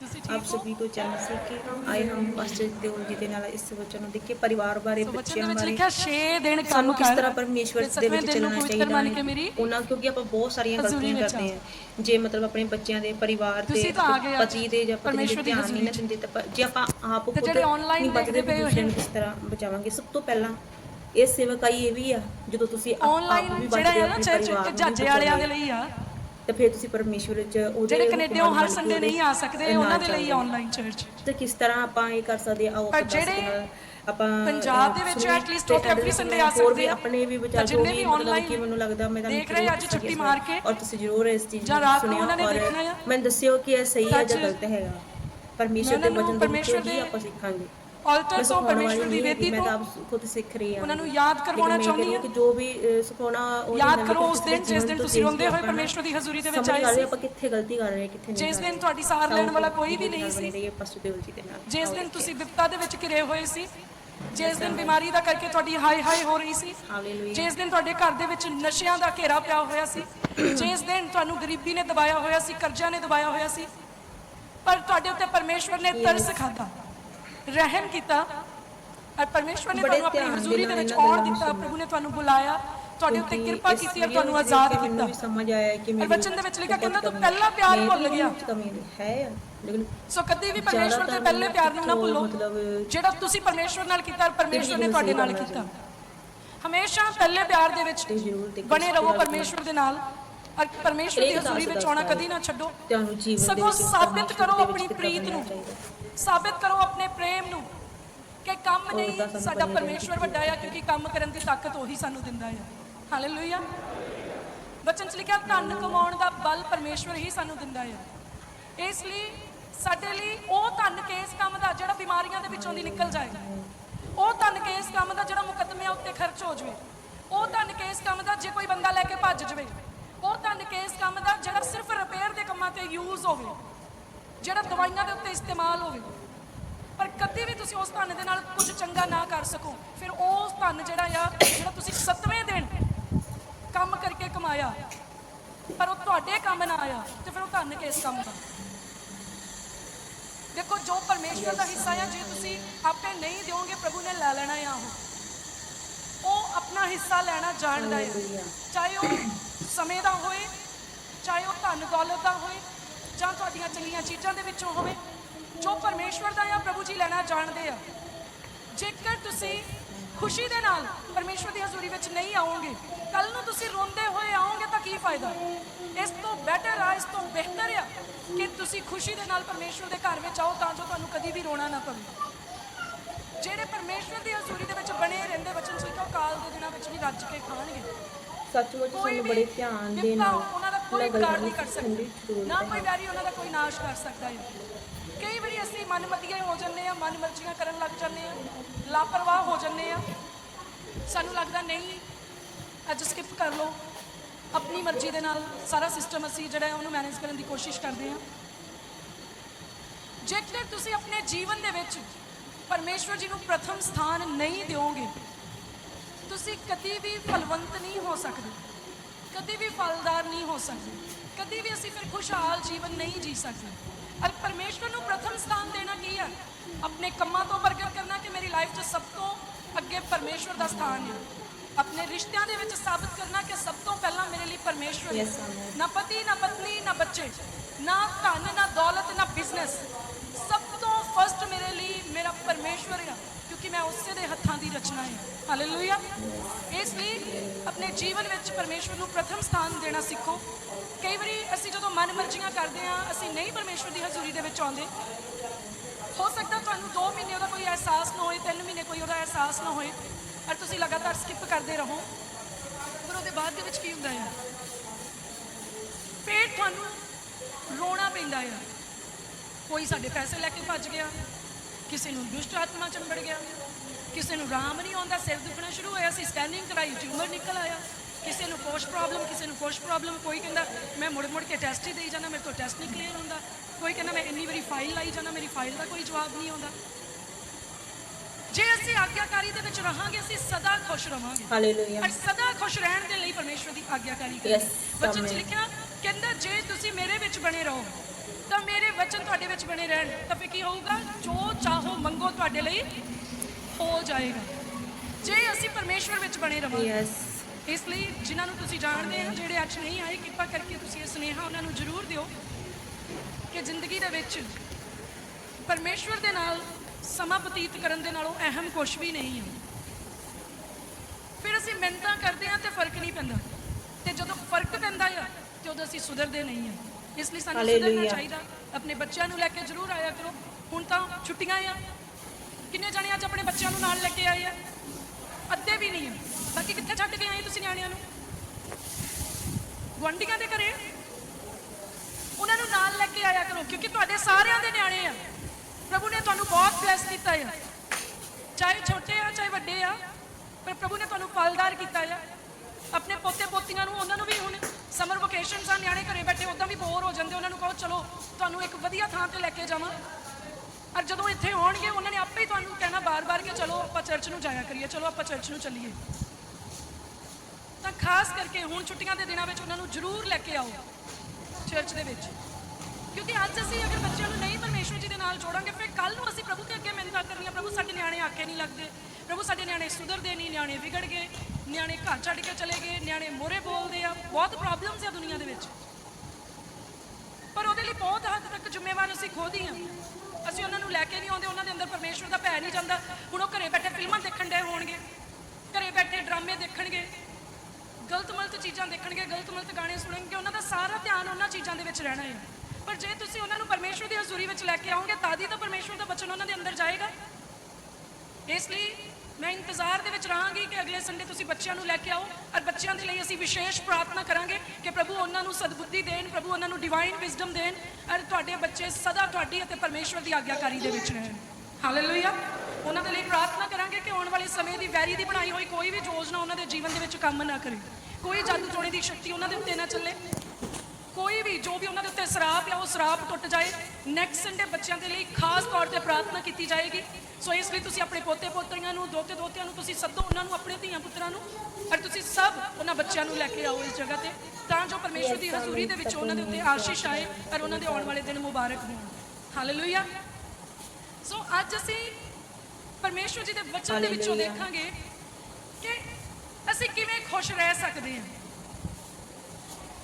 ਆਪ ਸਭੀ ਕੋ ਜਨਮ ਸੇ ਕਿ ਆਏ ਹਮ ਪਾਸਟਰ ਦੇਵ ਜੀ ਦੇ ਨਾਲ ਇਸ ਵਚਨ ਨੂੰ ਦੇਖ ਕੇ ਪਰਿਵਾਰ ਬਾਰੇ ਬੱਚਿਆਂ ਬਾਰੇ ਸਾਨੂੰ ਕਿਸ ਤਰ੍ਹਾਂ ਪਰਮੇਸ਼ਵਰ ਦੇ ਵਿੱਚ ਚੱਲਣਾ ਚਾਹੀਦਾ ਹੈ ਉਹਨਾਂ ਕਿਉਂਕਿ ਆਪਾਂ ਬਹੁਤ ਸਾਰੀਆਂ ਗਲਤੀਆਂ ਕਰਦੇ ਹਾਂ। ਜੇ ਮਤਲਬ ਆਪਣੇ ਬੱਚਿਆਂ ਦੇ ਪਰਿਵਾਰ ਤੇ ਪਤੀ ਦੇ ਜਾਂ ਪਤੀ ਦੇ ਧਿਆਨ ਨਹੀਂ ਦਿੰਦੇ ਤਾਂ ਜੇ ਆਪਾਂ ਆਪ ਖੁਦ ਨਹੀਂ ਬਚਦੇ ਪਏ ਹੋ ਕਿਸ ਤਰ੍ਹਾਂ ਬਚਾਵਾਂਗੇ? ਸਭ ਤੋਂ ਪਹਿਲਾਂ ਇਹ ਸੇਵਕਾਈ ਇਹ ਵੀ ਆ ਜਦੋਂ ਤੁਸੀਂ ਆਨਲਾਈਨ ਜਿਹੜਾ ਹੈ ਨਾ ਚਰਚ ਜਾਜੇ ਵਾਲਿਆਂ ਦੇ ਲਈ ਆ। ਤੇ ਫਿਰ ਤੁਸੀਂ ਪਰਮੇਸ਼ਵਰ ਵਿੱਚ ਉਹਦੇ ਜਿਹੜੇ ਕੈਨੇਡੀਅਨ ਹਰ ਸੰਡੇ ਨਹੀਂ ਆ ਸਕਦੇ ਉਹਨਾਂ ਦੇ ਲਈ। ਆਨਲਾਈਨ ਚਰਚ ਤੇ ਕਿਸ ਤਰ੍ਹਾਂ ਆਪਾਂ ਇਹ ਕਰ ਸਕਦੇ ਆ ਆਓ ਪਰ ਜਿਹੜੇ ਆਪਾਂ ਪੰਜਾਬ ਦੇ ਵਿੱਚ ਤੇ ਉਹ every ਸਾਡੇ ਆ ਸਕਦੇ ਆ। ਆਪਣੇ ਵੀ ਵਿਚਾਰ ਜਿੰਨੇ ਵੀ online ਕਿ ਮੈਨੂੰ ਲੱਗਦਾ ਮੈਂ ਦੇਖ ਰਹੇ ਅੱਜ ਛੁੱਟੀ ਮਾਰ ਕੇ। ਔਰ ਤੁਸੀਂ ਜ਼ਰੂਰ ਇਸ ਚੀਜ਼ ਨੂੰ ਉਹਨਾਂ ਨੇ ਔਰ ਦੇਖਣਾ ਆ। ਮੈਨੂੰ ਦੱਸਿਓ ਕਿ ਇਹ ਸਹੀ ਹੈ ਜਾਂ ਗਲਤ ਹੈਗਾ ਪਰਮੇਸ਼ਰ ਦੇ ਵਚਨ ਦੇ ਵਿੱਚੋਂ ਹੀ ਆਪਾਂ ਸਿੱਖਾਂਗੇ ਆਲਟਰ ਮੈਂ ਤੋਂ ਪਰਮੇਸ਼ਵਰ ਦੀ ਵੇਦੀ ਮੈਂ ਤਾਂ ਤੋਂ ਆਪ ਖੁਦ ਸਿੱਖ ਰਹੀ ਹਾਂ। ਉਹਨਾਂ ਨੂੰ ਯਾਦ ਕਰਵਾਉਣਾ ਮੈਂ ਚਾਹੁੰਦੀ ਹਾਂ ਕਿ ਜੋ ਵੀ ਸਿਖਾਉਣਾ ਉਹ ਯਾਦ ਕਰੋ ਮੈਂ ਉਸ ਦਿਨ ਜਿਸ ਦਿਨ ਤੁਸੀਂ ਰੋਂਦੇ ਹੋਏ ਪਰਮੇਸ਼ਵਰ ਦੀ ਹਜ਼ੂਰੀ ਦੇ ਵਿੱਚ ਆਏ ਸੀ। ਆਪਾਂ ਕਿੱਥੇ ਗਲਤੀ ਕਰ ਰਹੇ ਕਿੱਥੇ ਨਹੀਂ ਜਿਸ ਦਿਨ। ਤੁਹਾਡੀ ਸਾਰ ਲੈਣ ਵਾਲਾ ਕੋਈ ਵੀ ਨਹੀਂ ਸੀ। ਜਿਸ ਦਿਨ ਤੁਸੀਂ ਵਿਪਤਾ ਦੇ ਵਿੱਚ ਘਿਰੇ ਹੋਏ ਸੀ ਜਿਸ ਦਿਨ ਬਿਮਾਰੀ ਦਾ ਕਰਕੇ ਤੁਹਾਡੀ ਹਾਈ ਹਾਈ ਹੋ ਰਹੀ ਸੀ। ਜਿਸ ਦਿਨ ਤੁਹਾਡੇ ਘਰ ਦੇ ਵਿੱਚ ਨਸ਼ਿਆਂ ਦਾ ਘੇਰਾ ਪਿਆ ਹੋਇਆ ਸੀ। ਜਿਸ ਦਿਨ ਤੁਹਾਨੂੰ ਗਰੀਬੀ ਨੇ ਦਬਾਇਆ ਹੋਇਆ ਸੀ ਕਰਜ਼ਾ ਨੇ ਦਬਾਇਆ ਹੋਇਆ ਸੀ। ਪਰ ਤੁਹਾਡੇ ਉੱਤੇ ਪਰਮੇਸ਼ਵਰ ਨੇ ਤਰਸ ਖਾਦਾ ਰਹਿਮ ਕੀਤਾ। ਔਰ ਪਰਮੇਸ਼ਵਰ ਨੇ ਤੁਹਾਨੂੰ ਆਪਣੀ ਹਜ਼ੂਰੀ ਦੇ ਵਿੱਚ ਨੂੰ ਦਿੱਤਾ। ਪ੍ਰਭੂ ਨੇ ਤੁਹਾਨੂੰ ਬੁਲਾਇਆ ਤੁਹਾਡੇ ਉੱਤੇ ਕਿਰਪਾ ਕੀਤੀ ਔਰ ਤੁਹਾਨੂੰ ਆਜ਼ਾਦ ਕੀਤਾ। ਸਮਝ ਆਇਆ ਕਿ ਮੇਰੀ ਵਚਨ ਦੇ ਵਿੱਚ ਲਿਖਿਆ ਕਹਿੰਦਾ ਤੂੰ ਪਹਿਲਾ ਪਿਆਰ ਭੁੱਲ ਗਿਆ। ਹੈ। ਲੇਕਿਨ ਸੋ ਕਦੇ ਵੀ ਪਰਮੇਸ਼ਵਰ ਦੇ ਪਹਿਲੇ ਪਿਆਰ ਨੂੰ ਨਾ ਭੁੱਲੋ। ਜਿਹੜਾ ਤੁਸੀਂ ਪਰਮੇਸ਼ਵਰ ਨਾਲ ਕੀਤਾ ਔਰ ਪਰਮੇਸ਼ਵਰ ਨੇ ਤੁਹਾਡੇ ਨਾਲ ਕੀਤਾ। ਹਮੇਸ਼ਾ ਪਹਿਲੇ ਪਿਆਰ ਦੇ ਵਿੱਚ ਬਣੇ ਰਹੋ ਪਰਮੇਸ਼ਵਰ ਦੇ ਨਾਲ। ਔਰ ਪਰਮੇਸ਼ਵਰ ਦੀ ਹਜ਼ੂਰੀ ਵਿੱਚ ਆਉਣਾ ਕਦੀ ਨਾ ਛੱਡੋ। ਤੁਹਾਨੂੰ ਜੀਵਨ ਦੇ ਸਗੋਂ ਵਿੱਚ ਸਾਬਿਤ ਕਰੋ ਆਪਣੀ ਪ੍ਰੀਤ ਨੂੰ। ਸਾਬਿਤ ਕਰੋ ਆਪਣੇ ਪ੍ਰੇਮ ਨੂੰ ਕਿ ਕੰਮ ਨਹੀਂ ਸਾਡਾ ਪਰਮੇਸ਼ਵਰ ਵੱਡਾ ਆ ਕਿਉਂਕਿ ਕੰਮ ਕਰਨ ਦੀ ਤਾਕਤ ਉਹੀ ਸਾਨੂੰ ਦਿੰਦਾ ਹੈ ਹਾਲੇਲੂਇਆ ਬਚਨ ਚ ਲਿਖਿਆ ਧਨ ਕਮਾਉਣ ਦਾ ਬਲ ਪਰਮੇਸ਼ਵਰ ਹੀ ਸਾਨੂੰ ਦਿੰਦਾ ਹੈ ਇਸ ਲਈ ਸਾਡੇ ਲਈ ਉਹ ਧਨ ਕੇਸ ਕੰਮ ਦਾ ਜਿਹੜਾ ਬਿਮਾਰੀਆਂ ਦੇ ਵਿੱਚੋਂ ਦੀ ਨਿਕਲ ਜਾਏ। ਉਹ ਧਨ ਕੇਸ ਕੰਮ ਦਾ ਜਿਹੜਾ ਮੁਕੱਦਮਿਆਂ ਉੱਤੇ ਖਰਚ ਹੋ ਜਾਵੇ। ਉਹ ਧਨ ਕੇਸ ਕੰਮ ਦਾ ਜੇ ਕੋਈ ਬੰਦਾ ਲੈ ਕੇ ਭੱਜ ਜਾਵੇ। ਉਹ ਧਨ ਕੇਸ ਕੰਮ ਦਾ ਜਿਹੜਾ ਸਿਰਫ ਰਿਪੇਅਰ ਦੇ ਕੰਮਾਂ ਤੇ ਯੂਜ਼ ਹੋਵੇ। ਜਿਹੜਾ ਦਵਾਈਆਂ ਦੇ ਉੱਤੇ ਇਸਤੇਮਾਲ ਹੋਵੇ, ਪਰ ਕਦੇ ਵੀ ਤੁਸੀਂ ਉਸ ਧਨ ਦੇ ਨਾਲ ਕੁਝ ਚੰਗਾ ਨਾ ਕਰ ਸਕੋ। ਫਿਰ ਉਹ ਧਨ ਜਿਹੜਾ ਆ, ਜਿਹੜਾ ਤੁਸੀਂ ਸੱਤਵੇਂ ਦਿਨ ਕੰਮ ਕਰਕੇ ਕਮਾਇਆ, ਪਰ ਉਹ ਤੁਹਾਡੇ ਕੰਮ ਨਾ ਆਇਆ, ਤੇ ਫਿਰ ਉਹ ਧਨ ਕਿਸ ਕੰਮ ਦਾ? ਦੇਖੋ, ਜੋ ਪਰਮੇਸ਼ਵਰ ਦਾ ਹਿੱਸਾ ਆ, ਜੇ ਤੁਸੀਂ ਆਪੇ ਨਹੀਂ ਦਿਓਗੇ, ਪ੍ਰਭੂ ਨੇ ਲੈ ਲੈਣਾ ਆ ਉਹ। ਉਹ ਆਪਣਾ ਹਿੱਸਾ ਲੈਣਾ ਜਾਣਦਾ ਹੈ ਚਾਹੇ ਉਹ ਸਮੇਂ ਦਾ ਹੋਏ, ਚਾਹੇ ਉਹ ਧਨ ਦੌਲਤ ਦਾ ਹੋਏ ਜਾਂ ਤੁਹਾਡੀਆਂ ਚੰਗੀਆਂ ਚੀਜ਼ਾਂ ਦੇ ਵਿੱਚੋਂ ਹੋਵੇ ਜੋ ਪਰਮੇਸ਼ਵਰ ਦਾ ਆ ਪ੍ਰਭੂ ਜੀ ਲੈਣਾ ਜਾਣਦੇ ਆ। ਜੇਕਰ ਤੁਸੀਂ ਖੁਸ਼ੀ ਦੇ ਨਾਲ ਪਰਮੇਸ਼ਵਰ ਦੀ ਹਜ਼ੂਰੀ ਵਿੱਚ ਨਹੀਂ ਆਓਗੇ ਕੱਲ ਨੂੰ ਤੁਸੀਂ ਰੋਂਦੇ ਹੋਏ ਆਓਗੇ ਤਾਂ ਕੀ ਫਾਇਦਾ? ਇਸ ਤੋਂ ਬੈਟਰ ਆ ਇਸ ਤੋਂ ਬਿਹਤਰ ਆ ਕਿ ਤੁਸੀਂ ਖੁਸ਼ੀ ਦੇ ਨਾਲ ਪਰਮੇਸ਼ਵਰ ਦੇ ਘਰ ਵਿੱਚ ਆਓ ਤਾਂ ਜੋ ਤੁਹਾਨੂੰ ਕਦੀ ਵੀ ਰੋਣਾ ਨਾ ਪਵੇ। ਜਿਹੜੇ ਪਰਮੇਸ਼ਵਰ ਦੀ ਹਜ਼ੂਰੀ ਦੇ ਵਿੱਚ ਬਣੇ ਰਹਿੰਦੇ ਵਚਨ ਸਿੱਖੋ ਕਾਲ ਦੇ ਦਿਨਾਂ ਵਿੱਚ ਵੀ ਰੱਜ ਕੇ ਖਾਣਗੇ। ਸੱਚਮੁੱਚ ਸਾਨੂੰ ਬੜੇ ਧਿਆਨ ਨਾਲ ਦਾ ਕੋਈ ਇਹਨਾਂ ਵਿਗਾੜ ਨਹੀਂ ਕਰ ਨੂੰ ਨਾ ਕੋਈ ਵੈਰੀ ਉਹਨਾਂ ਦਾ ਕੋਈ ਨਾਸ਼ ਕਰ ਸਕਦਾ ਹੈ। ਕਈ ਵਾਰੀ ਅਸੀਂ ਮਨਮਤੀਆਂ ਹੋ ਜੰਨੇ ਆ ਮਨ ਮਰਜ਼ੀਆਂ ਕਰਨ ਲੱਗ ਜੰਨੇ ਆ ਲਾਪਰਵਾਹ ਹੋ ਜੰਨੇ ਆ ਸਾਨੂੰ ਲੱਗਦਾ ਨਹੀਂ, ਅੱਜ ਸਕਿਪ ਕਰ ਲਓ। ਆਪਣੀ ਮਰਜ਼ੀ ਦੇ ਨਾਲ ਸਾਰਾ ਸਿਸਟਮ ਅਸੀਂ ਜਿਹੜਾ ਉਹਨੂੰ ਮੈਨੇਜ ਕਰਨ ਦੀ ਕੋਸ਼ਿਸ਼ ਕਰਦੇ ਹਾਂ। ਜੇਕਰ ਤੁਸੀਂ ਆਪਣੇ ਜੀਵਨ ਦੇ ਵਿੱਚ ਪਰਮੇਸ਼ਵਰ ਜੀ ਨੂੰ ਪ੍ਰਥਮ ਸਥਾਨ ਨਹੀਂ ਦਿਓਗੇ, ਤੁਸੀਂ ਕਦੀ ਵੀ ਫਲਵੰਤ ਨਹੀਂ ਹੋ ਸਕਦੇ। ਕਦੀ ਵੀ ਫਲਦਾਰ ਨਹੀਂ ਹੋ ਸਕਦੇ। ਕਦੀ ਵੀ ਅਸੀਂ ਫਿਰ ਖੁਸ਼ਹਾਲ ਜੀਵਨ ਨਹੀਂ ਜੀ ਸਕਦੇ। ਅਰ ਪਰਮੇਸ਼ਵਰ ਨੂੰ ਪ੍ਰਥਮ ਸਥਾਨ ਦੇਣਾ ਕੀ ਹੈ? ਆਪਣੇ ਕੰਮਾਂ ਤੋਂ ਪ੍ਰਗਟ ਕਰਨਾ ਕਿ ਮੇਰੀ ਲਾਈਫ 'ਚ ਸਭ ਤੋਂ ਅੱਗੇ ਪਰਮੇਸ਼ਵਰ ਦਾ ਸਥਾਨ ਹੈ? ਆਪਣੇ ਰਿਸ਼ਤਿਆਂ ਦੇ ਵਿੱਚ ਸਾਬਤ ਕਰਨਾ ਕਿ ਸਭ ਤੋਂ ਪਹਿਲਾਂ ਮੇਰੇ ਲਈ ਪਰਮੇਸ਼ਵਰ ਹੈ. ਨਾ ਪਤੀ ਨਾ ਪਤਨੀ ਨਾ ਬੱਚੇ ਨਾ ਧਨ ਨਾ ਦੌਲਤ ਨਾ ਬਿਜ਼ਨਸ ਸਭ ਤੋਂ ਫਸਟ ਮੇਰੇ ਲਈ ਮੇਰਾ ਪਰਮੇਸ਼ਵਰ ਹੈ ਕਿਉਂਕਿ ਮੈਂ ਉਸੇ ਦੇ ਹੱਥਾਂ ਦੀ ਰਚਨਾ ਹੈ। ਹਾਲੇਲੂਇਆ ਇਸ ਲਈ ਆਪਣੇ ਜੀਵਨ ਵਿੱਚ ਪਰਮੇਸ਼ਵਰ ਨੂੰ ਪ੍ਰਥਮ ਸਥਾਨ ਦੇਣਾ ਸਿੱਖੋ। ਕਈ ਵਾਰੀ ਅਸੀਂ ਜਦੋਂ ਮਨ ਮਰਜ਼ੀਆਂ ਕਰਦੇ ਹਾਂ, ਅਸੀਂ ਨਹੀਂ ਪਰਮੇਸ਼ਵਰ ਦੀ ਹਜ਼ੂਰੀ ਦੇ ਵਿੱਚ ਆਉਂਦੇ। ਹੋ ਸਕਦਾ ਤੁਹਾਨੂੰ 2 ਮਹੀਨੇ ਉਹਦਾ ਕੋਈ ਅਹਿਸਾਸ ਨਾ ਹੋਏ 3 ਮਹੀਨੇ ਕੋਈ ਉਹਦਾ ਅਹਿਸਾਸ ਨਾ ਹੋਏ, ਪਰ ਤੁਸੀਂ ਲਗਾਤਾਰ ਸਕਿਪ ਕਰਦੇ ਰਹੋ। ਪਰ ਉਹਦੇ ਬਾਅਦ ਦੇ ਵਿੱਚ ਕੀ ਹੁੰਦਾ ਹੈ? ਪੇਟ ਤੁਹਾਨੂੰ ਰੋਣਾ ਪੈਂਦਾ ਆ ਕੋਈ ਸਾਡੇ ਪੈਸੇ ਲੈ ਕੇ ਭੱਜ ਗਿਆ ਕਿਸੇ ਨੂੰ ਦੁਸ਼ਟ ਆਤਮਾ ਚੰਬੜ ਗਿਆ। ਕਿਸੇ ਨੂੰ ਰਾਮ ਨਹੀਂ ਆਉਂਦਾ ਸਿਰ ਦੁਖਣਾ ਸ਼ੁਰੂ ਹੋਇਆ ਸੀ ਸਕੈਨਿੰਗ ਕਰਾਈ ਟਿਊਮਰ ਨਿਕਲ ਆਇਆ। ਕਿਸੇ ਨੂੰ ਕੁਛ ਪ੍ਰੋਬਲਮ ਕਿਸੇ ਨੂੰ ਕੁਛ ਪ੍ਰੋਬਲਮ ਕੋਈ ਕਹਿੰਦਾ ਮੈਂ ਮੁੜ ਮੁੜ ਕੇ ਟੈਸਟ ਹੀ ਦੇਈ ਜਾਣਾ ਮੇਰੇ ਤੋਂ ਟੈਸਟ ਨਹੀਂ ਕਲੀਅਰ ਹੁੰਦਾ। ਕੋਈ ਕਹਿੰਦਾ ਮੈਂ ਇੰਨੀ ਵਾਰੀ ਫਾਈਲ ਲਾਈ ਜਾਣਾ ਮੇਰੀ ਫਾਈਲ ਦਾ ਕੋਈ ਜਵਾਬ ਨਹੀਂ ਆਉਂਦਾ। ਜੇ ਅਸੀਂ ਆਗਿਆਕਾਰੀ ਦੇ ਵਿੱਚ ਰਹਾਂਗੇ ਅਸੀਂ ਸਦਾ ਖੁਸ਼ ਰਵਾਂਗੇ। ਹਾਲੇਲੂਇਆ ਔਰ ਸਦਾ ਖੁਸ਼ ਰਹਿਣ ਦੇ ਲਈ ਪਰਮੇਸ਼ਵਰ ਦੀ ਆਗਿਆਕਾਰੀ Yes, ਕਰੋ ਵਚਨ ਚ. ਲਿਖਿਆ ਕਹਿੰਦਾ ਜੇ ਤੁਸੀਂ ਮੇਰੇ ਵਿੱਚ ਬਣੇ ਰਹੋ ਤਾਂ ਮੇਰੇ ਵਚਨ ਤੁਹਾਡੇ ਵਿੱਚ ਬਣੇ ਰਹਿਣ। ਤਾਂ ਫਿਰ ਕੀ ਹੋਊਗਾ? ਚਾਹੋ ਮੰਗੋ ਤੁਹਾਡੇ ਲਈ ਹੋ ਜਾਏਗਾ। ਜੇ ਅਸੀਂ ਪਰਮੇਸ਼ਵਰ ਵਿੱਚ ਬਣੇ ਰਵਾਂਗੇ ਯੈਸ ਇਸ ਲਈ ਜਿਨ੍ਹਾਂ ਨੂੰ ਤੁਸੀਂ ਜਾਣਦੇ ਹੋ ਜਿਹੜੇ ਅੱਜ ਨਹੀਂ ਆਏ ਕਿਰਪਾ ਕਰਕੇ ਤੁਸੀਂ ਇਹ ਸੁਨੇਹਾ ਉਹਨਾਂ ਨੂੰ ਜ਼ਰੂਰ ਦਿਓ ਕਿ ਜ਼ਿੰਦਗੀ ਦੇ ਵਿੱਚ ਪਰਮੇਸ਼ਵਰ ਦੇ ਨਾਲ ਸਮਾਂ ਬਤੀਤ ਕਰਨ ਦੇ ਨਾਲੋਂ ਅਹਿਮ ਕੁਝ ਵੀ ਨਹੀਂ ਹੈ। ਫਿਰ ਅਸੀਂ ਮਿਹਨਤਾਂ ਕਰਦੇ ਹਾਂ ਤੇ ਫ਼ਰਕ ਨਹੀਂ ਪੈਂਦਾ। ਤੇ ਜਦੋਂ ਫ਼ਰਕ ਪੈਂਦਾ ਆ ਤੇ ਉਦੋਂ ਅਸੀਂ ਸੁਧਰਦੇ ਨਹੀਂ ਹਾਂ। ਇਸ ਲਈ ਸਾਨੂੰ ਸੁਧਰਨਾ। ਚਾਹੀਦਾ। ਆਪਣੇ ਬੱਚਿਆਂ ਨੂੰ ਲੈ ਕੇ ਜ਼ਰੂਰ ਆਇਆ ਕਰੋ। ਹੁਣ ਤਾਂ ਛੁੱਟੀਆਂ ਆ। ਕਿੰਨੇ ਜਾਣੇ ਅੱਜ ਆਪਣੇ ਬੱਚਿਆਂ ਨੂੰ ਨਾਲ ਲੈ ਕੇ ਆਏ ਆ? ਅੱਧੇ ਵੀ ਨਹੀਂ ਆ। ਬਾਕੀ ਕਿੱਥੇ ਛੱਡ ਕੇ ਆਏ ਤੁਸੀਂ ਨਿਆਣਿਆਂ ਨੂੰ? ਗੁਆਂਢੀਆਂ ਦੇ ਘਰੇ? ਉਹਨਾਂ ਨੂੰ ਨਾਲ ਲੈ ਕੇ ਆਇਆ ਕਰੋ, ਕਿਉਂਕਿ ਤੁਹਾਡੇ ਸਾਰਿਆਂ ਦੇ ਨਿਆਣੇ ਆ। ਪ੍ਰਭੂ ਨੇ ਤੁਹਾਨੂੰ ਬਹੁਤ ਬਲੈਸ ਕੀਤਾ ਆ। ਚਾਹੇ ਛੋਟੇ ਆ, ਚਾਹੇ ਵੱਡੇ ਆ, ਪਰ ਪ੍ਰਭੂ ਨੇ ਤੁਹਾਨੂੰ ਫਲਦਾਰ ਕੀਤਾ ਆ। ਆਪਣੇ ਪੋਤੇ ਪੋਤੀਆਂ ਨੂੰ, ਉਹਨਾਂ ਨੂੰ ਵੀ ਹੁਣ ਸਮਰ ਵਕੇਸ਼ਨਸ ਆ, ਨਿਆਣੇ ਘਰੇ ਬੈਠੇ ਉਦਾਂ ਵੀ ਬੋਰ ਹੋ ਜਾਂਦੇ, ਉਹਨਾਂ ਨੂੰ ਕਹੋ, ਚਲੋ, ਤੁਹਾਨੂੰ ਇੱਕ ਵਧੀਆ ਥਾਂ ਤੇ ਲੈ ਕੇ ਜਾਵਾਂ। ਔਰ ਜਦੋਂ ਇੱਥੇ ਆਉਣਗੇ, ਉਹਨਾਂ ਨੇ ਆਪੇ ਹੀ ਤੁਹਾਨੂੰ ਕਹਿਣਾ ਬਾਰ-ਬਾਰ ਕਿ ਚਲੋ ਆਪਾਂ ਚਰਚ ਨੂੰ ਜਾਇਆ ਕਰੀਏ, ਚਲੋ ਆਪਾਂ ਚਰਚ ਨੂੰ ਚੱਲੀਏ। ਤਾਂ ਖਾਸ ਕਰਕੇ ਹੁਣ ਛੁੱਟੀਆਂ ਦੇ ਦਿਨਾਂ ਵਿੱਚ ਉਹਨਾਂ ਨੂੰ ਜ਼ਰੂਰ ਲੈ ਕੇ ਆਓ ਚਰਚ ਦੇ ਵਿੱਚ। ਕਿਉਂਕਿ ਅੱਜ ਅਸੀਂ ਅਗਰ ਬੱਚਿਆਂ ਨੂੰ ਨਹੀਂ ਪਰਮੇਸ਼ਵਰ ਜੀ ਦੇ ਨਾਲ ਜੋੜਾਂਗੇ, ਫਿਰ ਕੱਲ ਨੂੰ ਅਸੀਂ ਪ੍ਰਭੂ ਦੇ ਅੱਗੇ ਮਿਹਨਤਾਂ ਕਰਨੀਆਂ ਪ੍ਰਭੂ ਸਾਡੇ ਨਿਆਣੇ ਆਕੇ ਨਹੀਂ ਲੱਗਦੇ। ਪ੍ਰਭੂ ਸਾਡੇ ਨਿਆਣੇ ਸੁਧਰਦੇ ਨਹੀਂ, ਨਿਆਣੇ ਵਿਗੜ ਗਏ, ਨਿਆਣੇ ਘਰ ਛੱਡ ਕੇ ਚਲੇ ਗਏ, ਨਿਆਣੇ ਮੋਰੇ ਬੋਲਦੇ ਆ। ਬਹੁਤ ਪ੍ਰੋਬਲਮਸ ਆ ਦੁਨੀਆ ਦੇ ਵਿੱਚ। ਪਰ ਉਹਦੇ ਲਈ ਬਹੁਤ ਹੱਦ ਤੱਕ ਜ਼ਿੰਮੇਵਾਰ ਅਸੀਂ ਖੁਦ ਹੀ ਹਾਂ। ਅਸੀਂ ਉਹਨਾਂ ਨੂੰ ਲੈ ਕੇ ਨਹੀਂ ਆਉਂਦੇ, ਉਹਨਾਂ ਦੇ ਅੰਦਰ ਪਰਮੇਸ਼ਵਰ ਦਾ ਭੈ ਨਹੀਂ ਜਾਂਦਾ। ਹੁਣ ਉਹ ਘਰੇ ਬੈਠੇ ਫਿਲਮਾਂ ਦੇਖਣ ਦੇ ਹੋਣਗੇ। ਘਰੇ ਬੈਠੇ ਡਰਾਮੇ ਦੇਖਣਗੇ। ਗਲਤ ਮਲਤ ਚੀਜ਼ਾਂ ਦੇਖਣਗੇ, ਗਲਤ ਮਲਤ ਗਾਣੇ ਸੁਣਨਗੇ। ਉਹਨਾਂ ਦਾ ਸਾਰਾ ਧਿਆਨ ਉਹਨਾਂ ਚੀਜ਼ਾਂ ਦੇ ਵਿੱਚ ਰਹਿਣਾ ਹੈ ਪਰ ਜੇ ਤੁਸੀਂ ਉਹਨਾਂ ਨੂੰ ਪਰਮੇਸ਼ਵਰ ਦੀ ਹਜ਼ੂਰੀ ਵਿੱਚ ਲੈ ਕੇ ਆਓਗੇ, ਤਾਂ ਹੀ ਤਾਂ ਪਰਮੇਸ਼ਵਰ ਦਾ ਬਚਨ ਉਹਨਾਂ ਦੇ ਅੰਦਰ ਜਾਏਗਾ। ਇਸ ਲਈ ਮੈਂ ਇੰਤਜ਼ਾਰ ਦੇ ਵਿੱਚ ਰਹਾਂਗੀ ਕਿ ਅਗਲੇ ਸੰਡੇ ਤੁਸੀਂ ਬੱਚਿਆਂ ਨੂੰ ਲੈ ਕੇ ਆਓ ਔਰ ਬੱਚਿਆਂ ਦੇ ਲਈ ਅਸੀਂ ਵਿਸ਼ੇਸ਼ ਪ੍ਰਾਰਥਨਾ ਕਰਾਂਗੇ ਕਿ ਪ੍ਰਭੂ ਉਹਨਾਂ ਨੂੰ ਸਦਬੁੱਧੀ ਦੇਣ, ਪ੍ਰਭੂ ਉਹਨਾਂ ਨੂੰ ਡਿਵਾਈਨ ਵਿਜ਼ਡਮ ਦੇਣ ਔਰ ਤੁਹਾਡੇ ਬੱਚੇ ਸਦਾ ਤੁਹਾਡੀ ਅਤੇ ਪਰਮੇਸ਼ਵਰ ਦੀ ਆਗਿਆਕਾਰੀ ਦੇ ਵਿੱਚ ਰਹਿਣ। ਹਾਲੇਲੂਇਆ ਉਹਨਾਂ ਦੇ ਲਈ ਪ੍ਰਾਰਥਨਾ ਕਰਾਂਗੇ ਕਿ ਆਉਣ ਵਾਲੇ ਸਮੇਂ ਦੀ ਵੈਰੀ ਦੀ ਬਣਾਈ ਹੋਈ ਕੋਈ ਵੀ ਯੋਜਨਾ ਉਹਨਾਂ ਦੇ ਜੀਵਨ ਦੇ ਵਿੱਚ ਕੰਮ ਨਾ ਕਰੇ। ਕੋਈ ਜਾਦੂ ਟੋਣੇ ਦੀ ਸ਼ਕਤੀ ਉਹਨਾਂ ਦੇ ਉੱਤੇ ਨਾ ਚੱਲੇ। ਕੋਈ ਵੀ ਜੋ ਵੀ ਉਹਨਾਂ ਦੇ ਉੱਤੇ ਸਰਾਪ ਆ, ਉਹ ਸਰਾਪ ਟੁੱਟ ਜਾਏ। ਨੈਕਸਟ ਸੰਡੇ ਬੱਚਿਆਂ ਦੇ ਲਈ ਖਾਸ ਤੌਰ ਤੇ ਪ੍ਰਾਰਥਨਾ ਕੀਤੀ ਜਾਏਗੀ। ਸੋ ਇਸ ਲਈ ਤੁਸੀਂ ਆਪਣੇ ਪੋਤੇ ਪੋਤਰੀਆਂ ਨੂੰ ਦੋਤੇ ਦੋਤਿਆਂ ਨੂੰ ਤੁਸੀਂ ਸੱਦੋ ਉਹਨਾਂ ਨੂੰ ਆਪਣੇ ਧੀਆਂ ਪੁੱਤਰਾਂ ਨੂੰ ਔਰ ਤੁਸੀਂ ਸਭ ਉਹਨਾਂ ਬੱਚਿਆਂ ਨੂੰ ਲੈ ਕੇ ਆਓ ਇਸ ਜਗ੍ਹਾ ਤੇ ਤਾਂ ਜੋ ਪਰਮੇਸ਼ਵਰ ਦੀ ਹਜ਼ੂਰੀ ਦੇ ਵਿੱਚ ਉਹਨਾਂ ਦੇ ਉੱਤੇ ਆਸ਼ੀਸ਼ ਆਏ ਔਰ ਉਹਨਾਂ ਦੇ ਆਉਣ ਵਾਲੇ ਦਿਨ ਮੁਬਾਰਕ ਹੋਣ। ਹਾਲੇਲੂਇਆ ਸੋ ਅੱਜ ਅਸੀਂ ਪਰਮੇਸ਼ਵਰ ਜੀ ਦੇ ਵਚਨ ਦੇ ਵਿੱਚੋਂ। ਦੇਖਾਂਗੇ ਕਿ ਅਸੀਂ ਕਿਵੇਂ ਖੁਸ਼ ਰਹਿ ਸਕਦੇ ਹਾਂ।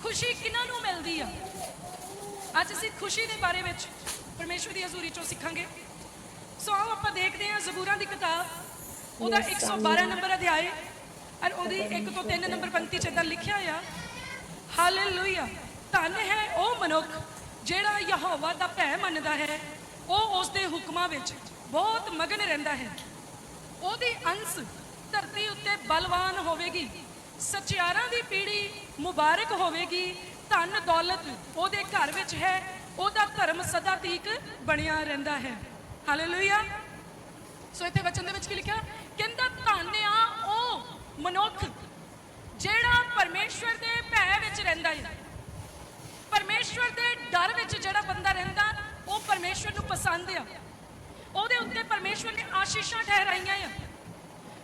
ਖੁਸ਼ੀ ਕਿਹਨਾਂ ਨੂੰ ਮਿਲਦੀ ਆ? ਅੱਜ ਅਸੀਂ ਖੁਸ਼ੀ ਦੇ ਬਾਰੇ ਵਿੱਚ ਪਰਮੇਸ਼ਵਰ ਦੀ ਹਜ਼ੂਰੀ ਚੋਂ ਸਿੱਖਾਂਗੇ। ਸੋ ਆਓ ਆਪਾਂ ਦੇਖਦੇ ਹਾਂ ਜ਼ਬੂਰਾਂ ਦੀ ਕਿਤਾਬ। ਉਹਦਾ Yes, 112 ਨੰਬਰ ਅਧਿਆਇ ਔਰ ਉਹਦੀ 1 ਤੋਂ 3 ਨੰਬਰ ਪੰਕਤੀ ਚ ਇਦਾਂ ਲਿਖਿਆ ਆ ਹਾਲੇਲੂਇਆ ਧੰਨ ਹੈ ਉਹ ਮਨੁੱਖ ਜਿਹੜਾ ਯਹੋਵਾ ਦਾ ਭੈ ਮੰਨਦਾ ਹੈ। ਉਹ ਉਸ ਦੇ ਹੁਕਮਾਂ ਵਿੱਚ ਬਹੁਤ ਮਗਨ ਰਹਿੰਦਾ ਹੈ। ਉਹਦੀ ਅੰਸ ਧਰਤੀ ਉੱਤੇ ਬਲਵਾਨ ਹੋਵੇਗੀ ਸਚਿਆਰਾਂ ਦੀ ਪੀੜ੍ਹੀ ਮੁਬਾਰਕ ਹੋਵੇਗੀ ਧਨ ਦੌਲਤ ਉਹਦੇ ਘਰ ਵਿੱਚ ਹੈ ਉਹਦਾ ਧਰਮ ਸਦਾ ਤੀਕ ਬਣਿਆ ਰਹਿੰਦਾ ਹੈ। ਹਾਲੇਲੂਇਆ ਸੋ ਇੱਥੇ ਵਚਨ ਦੇ ਵਿੱਚ ਕੀ ਲਿਖਿਆ? ਕਹਿੰਦਾ ਧੰਨ ਆ ਉਹ ਮਨੁੱਖ ਜਿਹੜਾ ਪਰਮੇਸ਼ਵਰ ਦੇ ਭੈ ਵਿੱਚ ਰਹਿੰਦਾ ਹੈ ਪਰਮੇਸ਼ਵਰ ਦੇ ਡਰ ਵਿੱਚ ਜਿਹੜਾ ਬੰਦਾ ਰਹਿੰਦਾ, ਉਹ ਪਰਮੇਸ਼ਵਰ ਨੂੰ ਪਸੰਦ ਆ। ਉਹਦੇ ਉੱਤੇ ਪਰਮੇਸ਼ਵਰ ਨੇ ਆਸ਼ੀਸ਼ਾਂ ਠਹਿਰਾਈਆਂ ਆ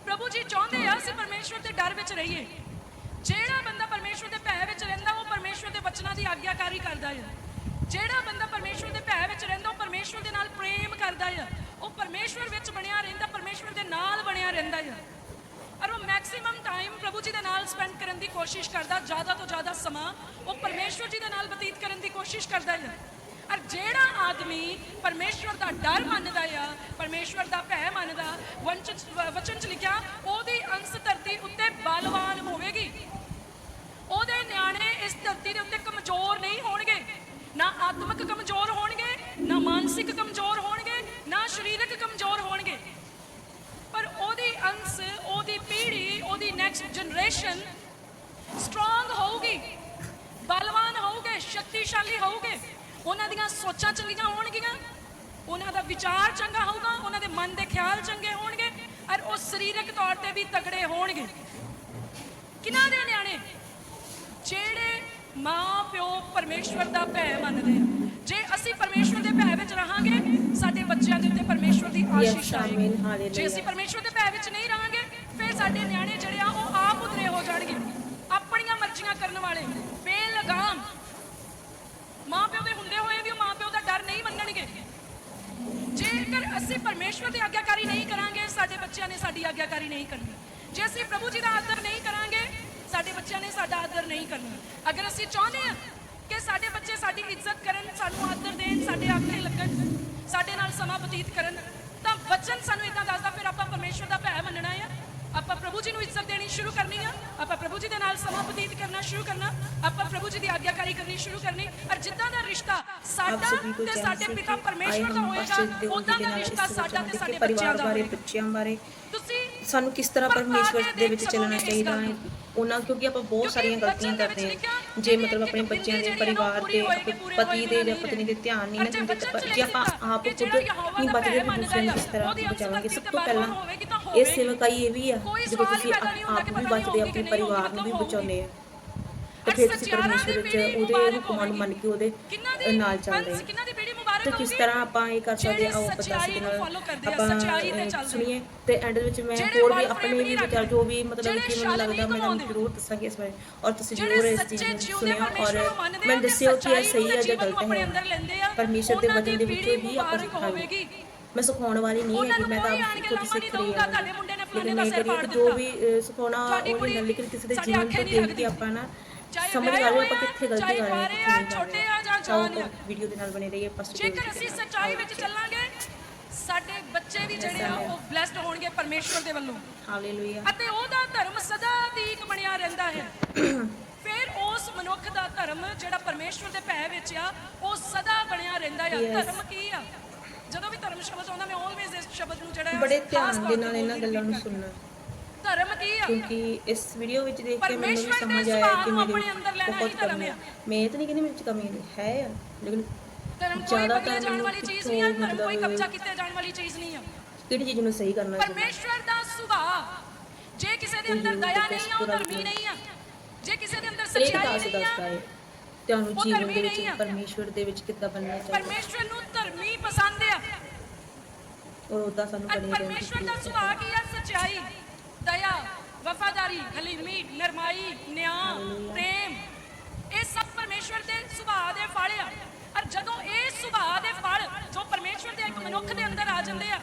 ਪ੍ਰਭੂ ਜੀ ਚਾਹੁੰਦੇ ਆ ਅਸੀਂ ਪਰਮੇਸ਼ਵਰ ਦੇ ਡਰ ਵਿੱਚ ਰਹੀਏ। ਜਿਹੜਾ ਬੰਦਾ ਪਰਮੇਸ਼ਵਰ ਦੇ ਭੈ ਵਿੱਚ ਰਹਿੰਦਾ, ਉਹ ਪਰਮੇਸ਼ਵਰ ਦੇ ਵਚਨਾਂ ਦੀ ਆਗਿਆਕਾਰੀ ਕਰਦਾ ਹੈ ਜਿਹੜਾ ਬੰਦਾ ਪਰਮੇਸ਼ਵਰ ਦੇ ਭੈ ਵਿੱਚ ਰਹਿੰਦਾ, ਉਹ ਪਰਮੇਸ਼ਵਰ ਦੇ ਨਾਲ ਪ੍ਰੇਮ ਕਰਦਾ ਆ। ਉਹ ਪਰਮੇਸ਼ਵਰ ਵਿੱਚ ਬਣਿਆ ਰਹਿੰਦਾ, ਪਰਮੇਸ਼ਵਰ ਦੇ ਨਾਲ ਬਣਿਆ ਰਹਿੰਦਾ ਆ। ਔਰ ਉਹ ਮੈਕਸਿਮਮ ਟਾਈਮ ਪ੍ਰਭੂ ਜੀ ਦੇ ਨਾਲ ਸਪੈਂਡ ਕਰਨ ਦੀ ਕੋਸ਼ਿਸ਼ ਕਰਦਾ, ਜ਼ਿਆਦਾ ਤੋਂ ਜ਼ਿਆਦਾ ਸਮਾਂ ਉਹ ਪਰਮੇਸ਼ਵਰ ਜੀ ਦੇ ਨਾਲ ਬਤੀਤ ਕਰਨ ਦੀ ਕੋਸ਼ਿਸ਼ ਕਰਦਾ ਹੈ ਔਰ ਜਿਹੜਾ ਆਦਮੀ ਪਰਮੇਸ਼ਵਰ ਦਾ ਡਰ ਮੰਨਦਾ ਆ, ਪਰਮੇਸ਼ਵਰ ਦਾ ਭੈ ਮੰਨਦਾ ਵੰਚ ਵਚਨ ਚ ਲਿਖਿਆ, ਉਹਦੀ ਅੰਸ ਧਰਤੀ ਉੱਤੇ ਬਲਵਾਨ ਹੋਵੇਗੀ। ਉਹਦੇ ਨਿਆਣੇ ਇਸ ਧਰਤੀ ਦੇ ਉੱਤੇ ਕਮਜ਼ੋਰ ਨਹੀਂ ਹੋਣਗੇ। ਆਤਮਿਕ ਕਮਜ਼ੋਰ ਹੋਣਗੇ, ਨਾ ਮਾਨਸਿਕ ਕਮਜ਼ੋਰ ਹੋਣਗੇ, ਨਾ ਸਰੀਰਕ ਕਮਜ਼ੋਰ ਹੋਣਗੇ। ਪਰ ਉਹਦੀ ਅੰਸ, ਉਹਦੀ ਪੀੜ੍ਹੀ, ਉਹਦੀ ਨੈਕਸਟ ਜਨਰੇਸ਼ਨ ਸਟਰੋਂਗ ਹੋਊਗੀ, ਬਲਵਾਨ ਹੋਊਗੇ, ਸ਼ਕਤੀਸ਼ਾਲੀ ਹੋਊਗੇ। ਉਹਨਾਂ ਦੀਆਂ ਸੋਚਾਂ ਚੰਗੀਆਂ ਹੋਣਗੀਆਂ, ਉਹਨਾਂ ਦਾ ਵਿਚਾਰ ਚੰਗਾ ਹੋਊਗਾ, ਉਹਨਾਂ ਦੇ ਮਨ ਦੇ ਖਿਆਲ ਚੰਗੇ ਹੋਣਗੇ, ਔਰ ਉਹ ਸਰੀਰਕ ਤੌਰ ਤੇ ਵੀ ਤਗੜੇ ਹੋਣਗੇ। ਕਿਹਨਾਂ ਦੇ ਨਿਆਣੇ? ਜਿਹੜੇ ਮਾਂ ਪਿਓ ਪਰਮੇਸ਼ਵਰ ਦਾ ਭੈ ਮੰਨਦੇ ਆ। ਜੇ ਅਸੀਂ ਪਰਮੇਸ਼ਵਰ ਦੇ ਭੈ ਵਿੱਚ ਰਹਾਂਗੇ ਸਾਡੇ ਬੱਚਿਆਂ ਦੇ ਉੱਤੇ ਪਰਮੇਸ਼ਵਰ ਦੀ ਆਸ਼ੀਸ਼ ਆਏਗੀ। ਜੇ ਅਸੀਂ ਪਰਮੇਸ਼ਵਰ ਦੇ ਭੈ ਵਿੱਚ ਨਹੀਂ ਰਹਾਂਗੇ ਫਿਰ ਸਾਡੇ ਨਿਆਣੇ ਜਿਹੜੇ ਆ ਉਹ ਆਪ ਉਤਰੇ ਹੋ ਜਾਣਗੇ। ਆਪਣੀਆਂ ਮਰਜ਼ੀਆਂ ਕਰਨ ਵਾਲੇ ਬੇਲਗਾਮ। ਮਾਪਿਓ ਦੇ ਹੁੰਦੇ ਹੋਏ ਵੀ ਉਹ ਮਾਪਿਓ ਦਾ ਡਰ ਨਹੀਂ ਮੰਨਣਗੇ। ਜੇਕਰ ਅਸੀਂ ਪਰਮੇਸ਼ਵਰ ਦੀ ਆਗਿਆਕਾਰੀ ਨਹੀਂ ਕਰਾਂਗੇ ਸਾਡੇ ਬੱਚਿਆਂ ਨੇ ਸਾਡੀ ਆਗਿਆਕਾਰੀ ਨਹੀਂ ਕਰਨੀ। ਜੇ ਅਸੀਂ ਪ੍ਰਭੂ ਜੀ ਦਾ ਆਦਰ ਨਹੀਂ ਕਰਾਂਗੇ ਸਾਡੇ ਬੱਚਿਆਂ ਨੇ ਸਾਡਾ ਆਦਰ ਨਹੀਂ ਕਰਨਾ। ਅਗਰ ਅਸੀਂ ਚਾਹੁੰਦੇ ਹਾਂ ਕਿ ਸਾਡੇ ਬੱਚੇ ਸਾਡੀ ਇੱਜ਼ਤ ਕਰਨ ਸਾਨੂੰ ਆਦਰ ਦੇਣ ਸਾਡੇ ਆਖੇ ਲੱਗਣ ਸਾਡੇ ਨਾਲ ਸਮਾਂ ਬਤੀਤ ਕਰਨ ਤਾਂ ਵਚਨ ਸਾਨੂੰ ਇਦਾਂ ਦੱਸਦਾ ਫਿਰ ਆਪਾਂ ਪਰਮੇਸ਼ਵਰ ਦਾ ਭੈ ਮੰਨਣਾ ਆ। ਆਪਾਂ ਪ੍ਰਭੂ ਜੀ ਨੂੰ ਇੱਜ਼ਤ ਦੇਣੀ ਸ਼ੁਰੂ ਕਰਨੀ ਆ। ਆਪਾਂ ਪ੍ਰਭੂ ਜੀ ਦੇ ਨਾਲ ਸਮਾਂ ਬਤੀਤ ਕਰਨਾ ਸ਼ੁਰੂ ਕਰਨਾ। ਆਪਾਂ ਪ੍ਰਭੂ ਜੀ ਦੀ ਆਗਿਆਕਾਰੀ ਕਰਨੀ ਸ਼ੁਰੂ ਕਰਨੀ। ਔਰ ਜਿੱਦਾਂ ਦਾ ਰਿਸ਼ਤਾ ਸਾਡਾ ਤੇ ਸਾਡੇ ਪਿਤਾ ਪਰਮੇਸ਼ਵਰ ਦਾ ਹੋਏਗਾ ਉਦਾਂ ਦਾ ਰਿਸ਼ਤਾ ਸਾਡਾ ਤੇ ਸਾਡੇ ਬੱਚਿਆਂ ਦਾ ਹੋਏਗਾ। ਤੁਸੀਂ ਸਾਨੂੰ ਕਿਸ ਤਰ੍ਹਾਂ ਪਰ ਪਰਮੇਸ਼ਵਰ ਦੇ ਵਿੱਚ ਚੱਲਣਾ ਚਾਹੀਦਾ ਹੈ। ਉਹਨਾਂ ਕਿਉਂਕਿ ਆਪਾਂ ਬਹੁਤ ਸਾਰੀਆਂ ਗਲਤੀਆਂ ਕਰਦੇ ਹਾਂ ਜੇ ਮਤਲਬ ਆਪਣੇ ਬੱਚਿਆਂ ਦੇ ਪਰਿਵਾਰ ਪੂਰੀ ਦੇ ਆਪਣੇ ਪਤੀ ਦੇ ਜਾਂ ਪਤਨੀ ਦੇ ਧਿਆਨ ਨਹੀਂ ਨਾ ਦਿੰਦੇ ਤਾਂ ਜੇ ਆਪਾਂ ਆਪ ਖੁਦ ਨਹੀਂ ਬਚਦੇ ਤਾਂ ਦੂਸਰੇ ਨੂੰ ਕਿਸ ਤਰ੍ਹਾਂ ਬਚਾਵਾਂਗੇ ਸਭ ਤੇ ਪਹਿਲਾਂ ਇਹ। ਸੇਵਕਾਈ ਇਹ ਵੀ ਆ ਜਦੋਂ ਤੁਸੀਂ ਆਪ ਵੀ ਬਚਦੇ ਆਪਣੇ ਪਰਿਵਾਰ ਨੂੰ ਵੀ। ਬਚਾਉਂਦੇ ਆ ਤੇ ਫਿਰ ਤੁਸੀਂ ਪਰਮੇਸ਼ਵਰ ਵਿੱਚ ਉਹਦੇ ਹੁਕਮਾਂ ਨੂੰ ਮੰਨ ਕੇ ਉਹਦੇ ਨਾਲ ਚੱਲਦੇ ਅੰਸ਼ ਤੇ ਕਿਸ? ਤਰ੍ਹਾਂ ਆਪਾਂ ਇਹ ਕਰ ਸਕਦੇ ਆ ਉਹ ਆਪਾਂ ਸੱਚਾਈ ਦੱਸ ਨੂੰ ਦੇ follow ਕਰਦੇ ਆ, ਆਪਾਂ। ਸੁਣੀਏ ਤੇ ਐਂਡ ਦੇ ਵਿੱਚ ਮੈਂ ਹੋਰ ਵੀ ਆਪਣੇ ਵੀ ਵਿਚਾਰ ਜੋ ਵੀ ਮਤਲਬ ਕਿ ਮੈਨੂੰ ਲੱਗਦਾ ਮੈਂ ਤੁਹਾਨੂੰ। ਜ਼ਰੂਰ ਦੱਸਾਂਗੀ ਇਸ ਬਾਰੇ ਔਰ ਤੁਸੀਂ ਜ਼ਰੂਰ ਇਸ ਚੀਜ਼ ਨੂੰ ਪਰਮੇਸ਼ਵਰ ਔਰ ਮੈਂ ਦੱਸਿਓ ਕਿ ਇਹ ਸਹੀ ਹੈ ਜਾਂ ਗਲਤ ਹੈ ਪਰਮੇਸ਼ਰ ਦੇ ਵਚਨ ਦੀ ਵਿੱਚੋਂ ਹੀ ਆਪਾਂ ਸਿੱਖਾਂਗੇ। ਮੈਂ ਸਿਖਾਉਣ ਵਾਲੀ ਨਹੀਂ ਹੈ ਕਿ ਮੈਂ ਤਾਂ ਖੁਦ ਸਿੱਖ ਰਹੀ ਹਾਂ ਤੁਹਾਡੇ ਮੁੰਡੇ ਨੇ ਫਲਾਣੇ ਲੇਕਿਨ ਦਾ ਮੈਂ ਸਿਰ ਕਰੀਏ ਪਾੜ ਕਿ ਜੋ। ਵੀ ਸਿਖਾਉਣਾ ਉਹ ਨਹੀਂ ਲੇਕਿਨ ਕਿਸੇ ਦੇ ਜੀਵਨ ਤੋਂ ਦੇਖ। ਕੇ ਆਪਾਂ ਨਾ ਸਮਝ ਆ ਹੋਏ ਆਪਾਂ ਕਿੱਥੇ ਗਲਤੀ ਕਰ ਰਹੇ ਹਾਂ ਛੋਟੇ ਰਹੇ। ਆ ਜਾਂ ਜਵਾਨ ਆ। ਵੀਡੀਓ ਦੇ ਨਾਲ ਬਣੇ ਰਹੀਏ ਪਾਸਟਰ ਜੇਕਰ ਅਸੀਂ ਸੱਚਾਈ ਵਿੱਚ ਚੱਲਾਂਗੇ ਸਾਡੇ ਬੱਚੇ ਵੀ ਜਿਹੜੇ ਆ ਉਹ ਬlesed ਹੋਣਗੇ ਪਰਮੇਸ਼ਵਰ ਦੇ ਵੱਲੋਂ। ਹਾਲੇਲੂਇਆ ਅਤੇ ਉਹਦਾ ਧਰਮ ਸਦਾ ਦੀਕ ਬਣਿਆ ਰਹਿੰਦਾ ਹੈ। ਫਿਰ ਉਸ ਮਨੁੱਖ ਦਾ ਧਰਮ ਜਿਹੜਾ ਪਰਮੇਸ਼ਵਰ ਦੇ ਭੈ ਵਿੱਚ ਆ ਉਹ ਸਦਾ ਬਣਿਆ ਰਹਿੰਦਾ ਆ. ਧਰਮ ਕੀ ਆ? ਜਦੋਂ ਵੀ ਧਰਮ ਸ਼ਬਦ ਆਉਂਦਾ ਮੈਂ ਆਲਵੇਜ਼ ਇਸ ਸ਼ਬਦ ਨੂੰ ਜਿਹੜਾ ਬੜੇ ਧਿਆਨ ਦੇ ਨਾਲ ਇਹਨਾਂ ਗੱਲਾਂ ਨੂੰ ਸੁਣਨਾ। ਧਰਮ ਕੀ ਆ? ਕਿਉਂਕਿ ਇਸ ਵੀਡੀਓ ਵਿੱਚ ਦੇਖ ਕੇ ਮੈਨੂੰ ਵੀ ਸਮਝ ਆਇਆ ਕਿ ਮੇਰੀ ਆਪਣੇ ਅੰਦਰ ਲੈਣਾ ਬਹੁਤ ਹੀ ਧਰਮ ਕਮੀ ਆ। ਮੈਂ ਤਾਂ ਨਹੀਂ ਕਹਿੰਦੀ ਮੇਰੇ ਚ ਕਮੀ ਹੈ ਲੇਕਿਨ ਧਰਮ ਕੋਈ ਬਦਲੇ ਜਾਣ ਵਾਲੀ ਚੀਜ਼ ਨਹੀਂ ਆ ਧਰਮ ਕੋਈ ਕਬਜ਼ਾ ਕੀਤੇ ਜਾਣ ਵਾਲੀ ਚੀਜ਼ ਨਹੀਂ ਆ। ਕਿਹੜੀ ਚੀਜ਼ ਨੂੰ ਸਹੀ ਕਰਨਾ ਪਰਮੇਸ਼ਵਰ ਦਾ ਸੁਭਾਅ ਜੇ ਕਿਸੇ ਦੇ ਅੰਦਰ ਦਇਆ ਨਹੀਂ ਆ ਉਹ ਧਰਮੀ ਨਹੀਂ ਆ। ਜੇ ਕਿਸੇ ਦੇ ਅੰਦਰ ਸੱਚਾਈ ਨਹੀਂ ਆ ਤੁਹਾਨੂੰ ਉਹ ਜੀਵਨ ਦੇ ਵਿੱਚ। ਪਰਮੇਸ਼ਵਰ ਦੇ ਵਿੱਚ ਕਿੱਦਾਂ ਬਣਨਾ ਚਾਹੀਦਾ? ਪਰਮੇਸ਼ਵਰ ਨੂੰ ਧਰਮੀ ਪਸੰਦ ਆ। ਔਰ ਉਦਾਂ ਸਾਨੂੰ ਅਤੇ ਬਣੀ ਪਰਮੇਸ਼ਵਰ ਦਾ ਸੁਭਾਅ ਕੀ ਆ? ਸੱਚਾਈ। ਦਇਆ, ਵਫਾਦਾਰੀ, ਹਲੀਮੀ, ਨਰਮਾਈ, ਨਿਆਂ, ਪ੍ਰੇਮ, ਇਹ ਸਭ ਪਰਮੇਸ਼ਵਰ ਦੇ ਸੁਭਾਅ ਦੇ ਫਲ ਆ। ਔਰ ਜਦੋਂ ਇਹ ਸੁਭਾਅ ਦੇ ਫਲ ਜੋ ਪਰਮੇਸ਼ਵਰ ਦੇ ਇੱਕ ਮਨੁੱਖ ਦੇ ਅੰਦਰ ਆ ਜਾਂਦੇ ਆ,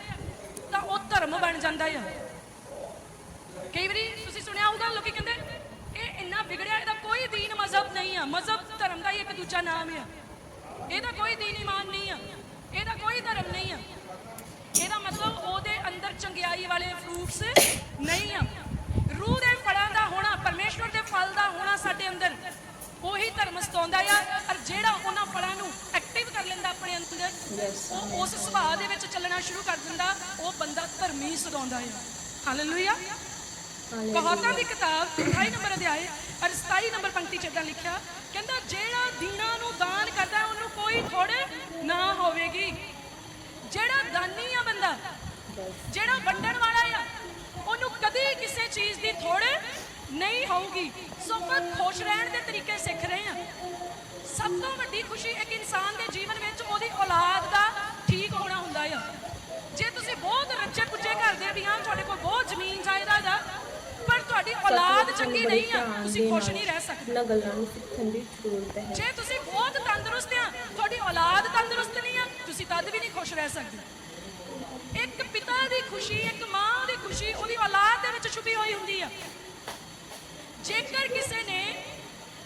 ਤਾਂ ਉਹ ਧਰਮ ਬਣ ਜਾਂਦਾ ਆ। ਕਈ ਵਾਰੀ ਤੁਸੀਂ ਸੁਣਿਆ ਹੋਊਗਾ ਲੋਕੀ ਕਹਿੰਦੇ, ਇਹ ਇੰਨਾ ਵਿਗੜਿਆ, ਇਹਦਾ ਕੋਈ ਦੀਨ ਮਜ਼ਹਬ ਨਹੀਂ ਆ। ਮਜ਼ਹਬ ਧਰਮ ਦਾ ਹੀ ਇੱਕ ਦੂਜਾ ਨਾਮ ਆ। ਇਹਦਾ ਕੋਈ ਦੀਨ ਇਮਾਨ ਨਹੀਂ ਆ। ਇਹਦਾ ਕੋਈ ਧਰਮ ਨਹੀਂ ਆ। ਅੰਦਰ ਚੰਗਿਆਈ ਵਾਲੇ ਫਰੂਟਸ ਨਹੀਂ ਆ। ਰੂਹ ਦੇ ਫਲਾਂ ਦਾ ਹੋਣਾ ਪਰਮੇਸ਼ਵਰ ਦੇ ਫਲ ਦਾ ਹੋਣਾ ਸਾਡੇ ਅੰਦਰ ਉਹੀ ਧਰਮ ਸਤਾਉਂਦਾ ਆ ਔਰ ਜਿਹੜਾ ਉਹਨਾਂ ਫਲਾਂ ਨੂੰ ਐਕਟਿਵ ਕਰ ਲੈਂਦਾ ਆਪਣੇ ਅੰਦਰ. ਉਹ ਉਸ ਸੁਭਾਅ ਦੇ ਵਿੱਚ ਚੱਲਣਾ ਸ਼ੁਰੂ ਕਰ ਦਿੰਦਾ ਉਹ ਬੰਦਾ ਧਰਮੀ ਸਦਾਉਂਦਾ ਆ। ਹਾਲੇਲੂਇਆ ਕਹਾਤਾਂ ਦੀ ਕਿਤਾਬ 28 ਨੰਬਰ ਅਧਿਆਇ ਔਰ 27 ਨੰਬਰ ਪੰਕਤੀ ਚ ਲਿਖਿਆ ਕਹਿੰਦਾ ਜਿਹੜਾ ਦੀਨਾਂ ਨੂੰ ਦਾਨ ਕਰਦਾ ਉਹਨੂੰ ਕੋਈ ਥੋੜ ਨਾ ਹੋਵੇਗੀ। ਜਿਹੜਾ ਦਾਨੀ ਆ ਬੰਦਾ ਜਿਹੜਾ ਵੰਡਣ ਵਾਲਾ ਆ ਉਹਨੂੰ ਕਦੀ ਕਿਸੇ ਚੀਜ਼ ਦੀ ਥੋੜ ਨਹੀਂ ਹੋਊਗੀ। ਸੋ ਆਪਾਂ ਖੁਸ਼ ਰਹਿਣ ਦੇ ਤਰੀਕੇ ਸਿੱਖ ਰਹੇ ਆ ਸਭ ਤੋਂ ਵੱਡੀ ਖੁਸ਼ੀ ਇੱਕ ਇਨਸਾਨ ਦੇ ਜੀਵਨ ਵਿੱਚ ਉਹਦੀ ਔਲਾਦ ਦਾ ਠੀਕ ਹੋਣਾ ਹੁੰਦਾ ਆ। ਜੇ ਤੁਸੀਂ ਬਹੁਤ ਰੱਜੇ ਪੁੱਜੇ ਘਰ ਦੇ ਵੀ ਹਾਂ ਤੁਹਾਡੇ ਕੋਲ ਬਹੁਤ ਜ਼ਮੀਨ ਜਾਇਦਾਦ ਆ ਪਰ ਤੁਹਾਡੀ ਔਲਾਦ ਚੰਗੀ ਨਹੀਂ ਆ ਤੁਸੀਂ ਖੁਸ਼ ਨਹੀਂ ਰਹਿ ਸਕਦੇ। ਇਹਨਾਂ ਗੱਲਾਂ ਨੂੰ ਸਿੱਖਣ ਦੀ ਜ਼ਰੂਰਤ ਹੈ। ਜੇ ਤੁਸੀਂ ਬਹੁਤ ਤੰਦਰੁਸਤ ਆ ਤੁਹਾਡੀ ਔਲਾਦ ਤੰਦਰੁਸਤ ਨਹੀਂ ਆ ਤੁਸੀਂ ਤਦ ਵੀ ਨਹੀਂ ਖੁਸ਼ ਰਹਿ ਸਕਦੇ। ਇੱਕ ਪਿਤਾ ਦੀ ਖੁਸ਼ੀ, ਇੱਕ ਮਾਂ ਦੀ ਖੁਸ਼ੀ, ਉਹਦੀ ਔਲਾਦ ਦੇ ਵਿੱਚ ਛੁਪੀ ਹੋਈ ਹੁੰਦੀ ਆ। ਜੇਕਰ ਕਿਸੇ ਨੇ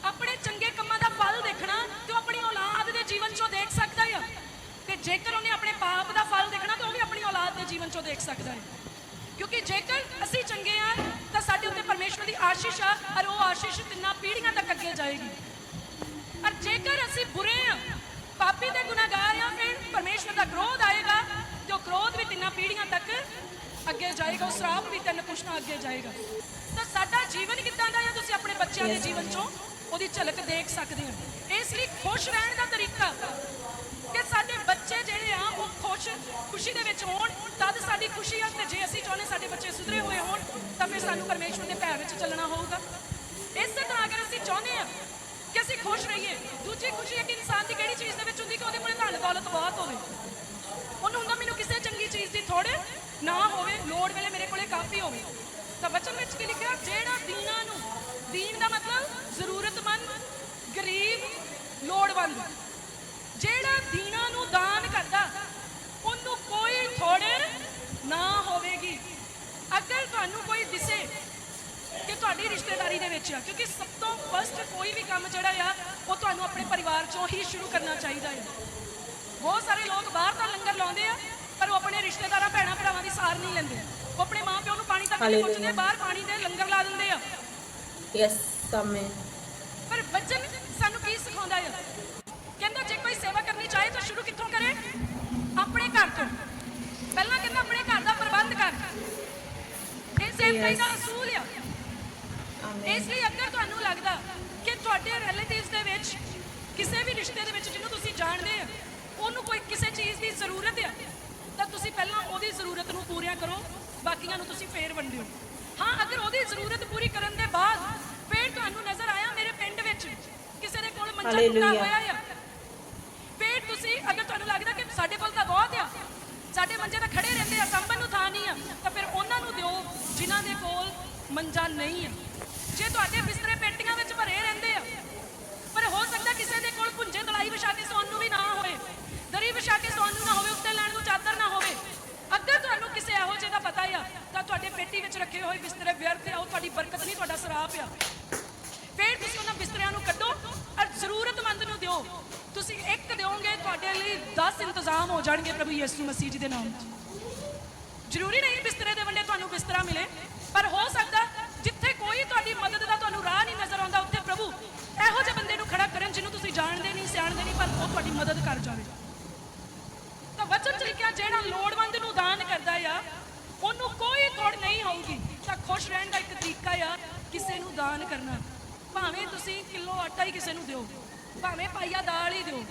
ਆਪਣੇ ਚੰਗੇ ਕੰਮਾਂ ਦਾ ਫਲ ਦੇਖਣਾ, ਤੇ ਉਹ ਆਪਣੀ ਔਲਾਦ ਦੇ ਜੀਵਨ 'ਚੋਂ ਦੇਖ ਸਕਦਾ ਆ। ਤੇ ਜੇਕਰ ਉਹਨੇ ਆਪਣੇ ਪਾਪ ਦਾ ਫਲ ਦੇਖਣਾ, ਤਾਂ ਉਹ ਵੀ ਆਪਣੀ ਔਲਾਦ ਦੇ ਜੀਵਨ 'ਚੋਂ ਦੇਖ ਸਕਦਾ ਹੈ ਕਿਉਂਕਿ ਜੇਕਰ ਅਸੀਂ ਚੰਗੇ ਆ, ਤਾਂ ਸਾਡੇ ਉੱਤੇ ਪਰਮੇਸ਼ਵਰ ਦੀ ਆਸ਼ੀਸ਼ ਆ, ਔਰ ਉਹ ਆਸ਼ੀਸ਼ ਤਿੰਨਾਂ ਪੀੜ੍ਹੀਆਂ ਤੱਕ ਅੱਗੇ ਜਾਏਗੀ। ਔਰ ਜੇਕਰ ਅਸੀਂ ਬੁਰੇ ਆ, ਪਾਪੀ ਦੇ ਗੁਨਾਹਗਾਰ ਕ੍ਰੋਧ ਵੀ ਤਿੰਨਾਂ ਪੀੜ੍ਹੀਆਂ ਤੱਕ ਅੱਗੇ ਜਾਏਗਾ ਉਹ ਸ਼ਰਾਪ ਵੀ ਤਿੰਨ ਪੁਸ਼ਤਾਂ ਅੱਗੇ ਜਾਏਗਾ। ਤਾਂ ਸਾਡਾ ਜੀਵਨ ਕਿੱਦਾਂ ਦਾ ਆ ਤੁਸੀਂ ਆਪਣੇ ਬੱਚਿਆਂ ਦੇ ਜੀਵਨ ਚੋਂ ਉਹਦੀ ਝਲਕ ਦੇਖ ਸਕਦੇ ਹੋ। ਇਸ ਲਈ ਖੁਸ਼ ਰਹਿਣ ਦਾ ਤਰੀਕਾ ਕਿ ਸਾਡੇ ਬੱਚੇ ਜਿਹੜੇ ਆ ਉਹ ਖੁਸ਼ ਖੁਸ਼ੀ ਦੇ ਵਿੱਚ ਹੋਣ ਤਦ ਸਾਡੀ ਖੁਸ਼ੀ ਆ ਤੇ ਜੇ ਅਸੀਂ ਚਾਹੁੰਦੇ ਸਾਡੇ ਬੱਚੇ ਸੁਧਰੇ ਹੋਏ ਹੋਣ ਤਾਂ ਫਿਰ ਸਾਨੂੰ ਪਰਮੇਸ਼ਵਰ ਦੇ ਭੈ ਵਿੱਚ ਚੱਲਣਾ ਹੋਊਗਾ। ਇਸੇ ਤਰ੍ਹਾਂ ਅਗਰ ਅਸੀਂ ਚਾਹੁੰਦੇ ਆ ਕਿ ਅਸੀਂ ਖੁਸ਼ ਰਹੀਏ ਦੂਜੀ ਖੁਸ਼ੀ ਇੱਕ ਇਨਸਾਨ ਦੀ ਕਿਹੜੀ ਚੀਜ਼ ਦੇ ਵਿੱਚ ਹੁੰਦੀ ਕਿ ਉਹਦੇ ਕੋਲ ਧਨ ਦੌਲਤ ਬਹੁਤ ਹੋਵੇ? ਉਹਨੂੰ ਹੁੰਦਾ ਮੈਨੂੰ ਕਿਸੇ ਚੰਗੀ ਚੀਜ਼ ਦੀ ਥੋੜ ਨਾ ਹੋਵੇ, ਲੋੜ ਵੇਲੇ ਮੇਰੇ ਕੋਲੇ ਕਾਫੀ ਹੋਵੇ। ਤਾਂ ਵਚਨ ਵਿੱਚ ਕੀ ਲਿਖਿਆ? ਜਿਹੜਾ ਦੀਨਾਂ ਨੂੰ, ਦੀਨ ਦਾ ਮਤਲਬ ਜ਼ਰੂਰਤਮੰਦ, ਗਰੀਬ, ਲੋੜਵੰਦ, ਜਿਹੜਾ ਦਾਨ ਕਰਦਾ, ਉਹਨੂੰ ਕੋਈ ਥੋੜ ਨਾ ਹੋਵੇਗੀ। ਅਗਰ ਤੁਹਾਨੂੰ ਕੋਈ ਦਿਸੇ ਕਿ ਤੁਹਾਡੀ ਰਿਸ਼ਤੇਦਾਰੀ ਦੇ ਵਿੱਚ ਆ, ਕਿਉਂਕਿ ਸਭ ਤੋਂ ਫਸਟ ਕੋਈ ਵੀ ਕੰਮ ਜਿਹੜਾ ਆ, ਉਹ ਤੁਹਾਨੂੰ ਆਪਣੇ ਪਰਿਵਾਰ ਚੋਂ ਹੀ ਸ਼ੁਰੂ ਕਰਨਾ ਚਾਹੀਦਾ ਹੈ। ਬਹੁਤ ਸਾਰੇ ਲੋਕ ਬਾਹਰ ਤਾਂ ਲੰਗਰ ਲਾਉਂਦੇ ਆ ਪਰ ਉਹ ਆਪਣੇ ਰਿਸ਼ਤੇਦਾਰਾਂ ਭੈਣਾਂ ਭਰਾਵਾਂ ਦੀ ਸਾਰ ਨਹੀਂ ਲੈਂਦੇ। ਉਹ ਆਪਣੇ ਮਾਪਿਆਂ ਨੂੰ ਪਾਣੀ ਤੱਕ ਨਹੀਂ ਪੁੱਛਦੇ. ਬਾਹਰ ਪਾਣੀ ਦੇ ਲੰਗਰ ਲਾ ਦਿੰਦੇ ਆ। ਯੈਸ ਆਮੇਨ ਪਰ ਵਚਨ ਸਾਨੂੰ ਕੀ ਸਿਖਾਉਂਦਾ ਹੈ ਕਹਿੰਦਾ ਜੇ ਕੋਈ ਸੇਵਾ ਕਰਨੀ ਚਾਹੇ ਤਾਂ ਸ਼ੁਰੂ ਕਿੱਥੋਂ ਕਰੇ? ਆਪਣੇ ਘਰ ਤੋਂ। ਪਹਿਲਾਂ ਕਹਿੰਦਾ ਆਪਣੇ ਘਰ ਦਾ ਪ੍ਰਬੰਧ ਕਰ। ਇਹ ਸੇਵਕਾਈ ਦਾ ਅਸੂਲ ਆ। ਇਸ ਲਈ ਅਗਰ ਤੁਹਾਨੂੰ ਲੱਗਦਾ ਕਿ ਤੁਹਾਡੇ ਰਿਲੇਟਿਵਸ ਦੇ ਵਿੱਚ ਕਿਸੇ ਵੀ ਰਿਸ਼ਤੇ ਦੇ ਵਿੱਚ ਜਿਹਨੂੰ ਤੁਸੀਂ ਜਾਣਦੇ ਆ ਉਹਨੂੰ ਕੋਈ ਕਿਸੇ ਚੀਜ਼ ਦੀ ਜ਼ਰੂਰਤ ਆ ਤਾਂ ਤੁਸੀਂ ਪਹਿਲਾਂ ਉਹਦੀ ਜ਼ਰੂਰਤ ਨੂੰ ਪੂਰੀਆਂ ਕਰੋ ਬਾਕੀਆਂ ਨੂੰ ਤੁਸੀਂ ਫੇਰ ਵੰਡਿਓ। ਹਾਂ ਅਗਰ ਉਹਦੀ ਜ਼ਰੂਰਤ ਪੂਰੀ ਕਰਨ ਦੇ ਬਾਅਦ ਫੇਰ ਤੁਹਾਨੂੰ ਨਜ਼ਰ ਆਇਆ ਮੇਰੇ ਪਿੰਡ ਵਿੱਚ ਕਿਸੇ ਦੇ ਕੋਲ ਮੰਜਾ ਟੁੱਟਾ. ਹੋਇਆ ਆ ਫੇਰ ਤੁਸੀਂ ਅਗਰ ਤੁਹਾਨੂੰ ਲੱਗਦਾ ਕਿ ਸਾਡੇ ਕੋਲ ਤਾਂ ਬਹੁਤ ਆ ਸਾਡੇ ਮੰਜੇ ਤਾਂ ਖੜੇ ਰਹਿੰਦੇ ਆ ਸੰਭਨ ਨੂੰ ਥਾਂ ਨਹੀਂ ਆ ਤਾਂ ਫਿਰ ਉਹਨਾਂ ਨੂੰ ਦਿਓ ਜਿਨ੍ਹਾਂ ਦੇ ਕੋਲ ਮੰਜਾ ਨਹੀਂ ਆ। ਜੇ ਤੁਹਾਡੇ ਬਿਸਤਰੇ ਪੇਟੀਆਂ ਵਿੱਚ ਭਰੇ ਰਹਿੰਦੇ ਆ ਪਰ ਹੋ ਸਕਦਾ ਕਿਸੇ ਦੇ ਕੋਲ ਪੁੰਜੇ ਦਲਾਈ ਵਿਛਾ ਕੇ ਸੌਣ ਨੂੰ ਵੀ ਨਾ ਇਹੋ ਆ, ਤਾਂ ਤੁਹਾਡੇ ਪੇਟੀ ਵਿੱਚ ਰੱਖੇ ਹੋਏ ਬਿਸਤਰੇ ਵਿਅਰਥ ਆ ਉਹ ਤੁਹਾਡੀ ਬਰਕਤ ਨਹੀਂ ਤੁਹਾਡਾ ਸਰਾਪ ਆ। ਫਿਰ ਤੁਸੀਂ ਉਹਨਾਂ ਬਿਸਤਰਿਆਂ ਨੂੰ ਕੱਢੋ ਔਰ ਜ਼ਰੂਰਤਮੰਦ ਨੂੰ ਦਿਓ। ਤੁਸੀਂ ਇੱਕ ਦਿਓਗੇ, ਤੁਹਾਡੇ ਲਈ 10 ਇੰਤਜ਼ਾਮ ਹੋ ਜਾਣਗੇ ਪ੍ਰਭੂ ਯਿਸੂ ਮਸੀਹ ਜੀ ਦੇ ਨਾਮ 'ਚ ਜ਼ਰੂਰੀ ਨਹੀਂ ਬਿਸਤਰੇ ਦੇ ਵੰਡੇ ਤੁਹਾਨੂੰ ਬਿਸਤਰਾ ਮਿਲੇ, ਪਰ ਹੋ ਸਕਦਾ ਜਿੱਥੇ ਕੋਈ ਤੁਹਾਡੀ ਮਦਦ ਦਾ ਤੁਹਾਨੂੰ ਰਾਹ ਨਹੀਂ ਨਜ਼ਰ ਆਉਂਦਾ, ਉੱਥੇ ਪ੍ਰਭੂ ਇਹੋ ਜਿਹੇ ਬੰਦੇ ਨੂੰ ਖੜਾ ਕਰਨ ਜਿਹਨੂੰ ਤੁਸੀਂ ਜਾਣਦੇ ਨਹੀਂ, ਸਿਆਣਦੇ ਨਹੀਂ, ਪਰ ਉਹ ਤੁਹਾਡੀ ਮਦਦ ਕਰ ਜਾਵੇ ਤਾਂ ਵਚਨ ਚ ਲਿਖਿਆ ਜਿਹੜਾ ਲੋੜਵੰਦ ਨੂੰ ਦਾਨ ਕਰਦਾ ਆ ਉਹਨੂੰ ਕੋਈ ਤੋੜ ਨਹੀਂ ਹੋਊਗੀ ਤਾਂ ਖੁਸ਼ ਰਹਿਣ ਦਾ ਇੱਕ ਤਰੀਕਾ ਆ, ਕਿਸੇ ਨੂੰ ਦਾਨ ਕਰਨਾ। ਭਾਵੇਂ ਤੁਸੀਂ ਕਿਲੋ ਆਟਾ ਹੀ ਕਿਸੇ ਨੂੰ ਦਿਓ, ਭਾਵੇਂ ਪਾਈਆ ਦਾਲ ਹੀ ਦਿਓ।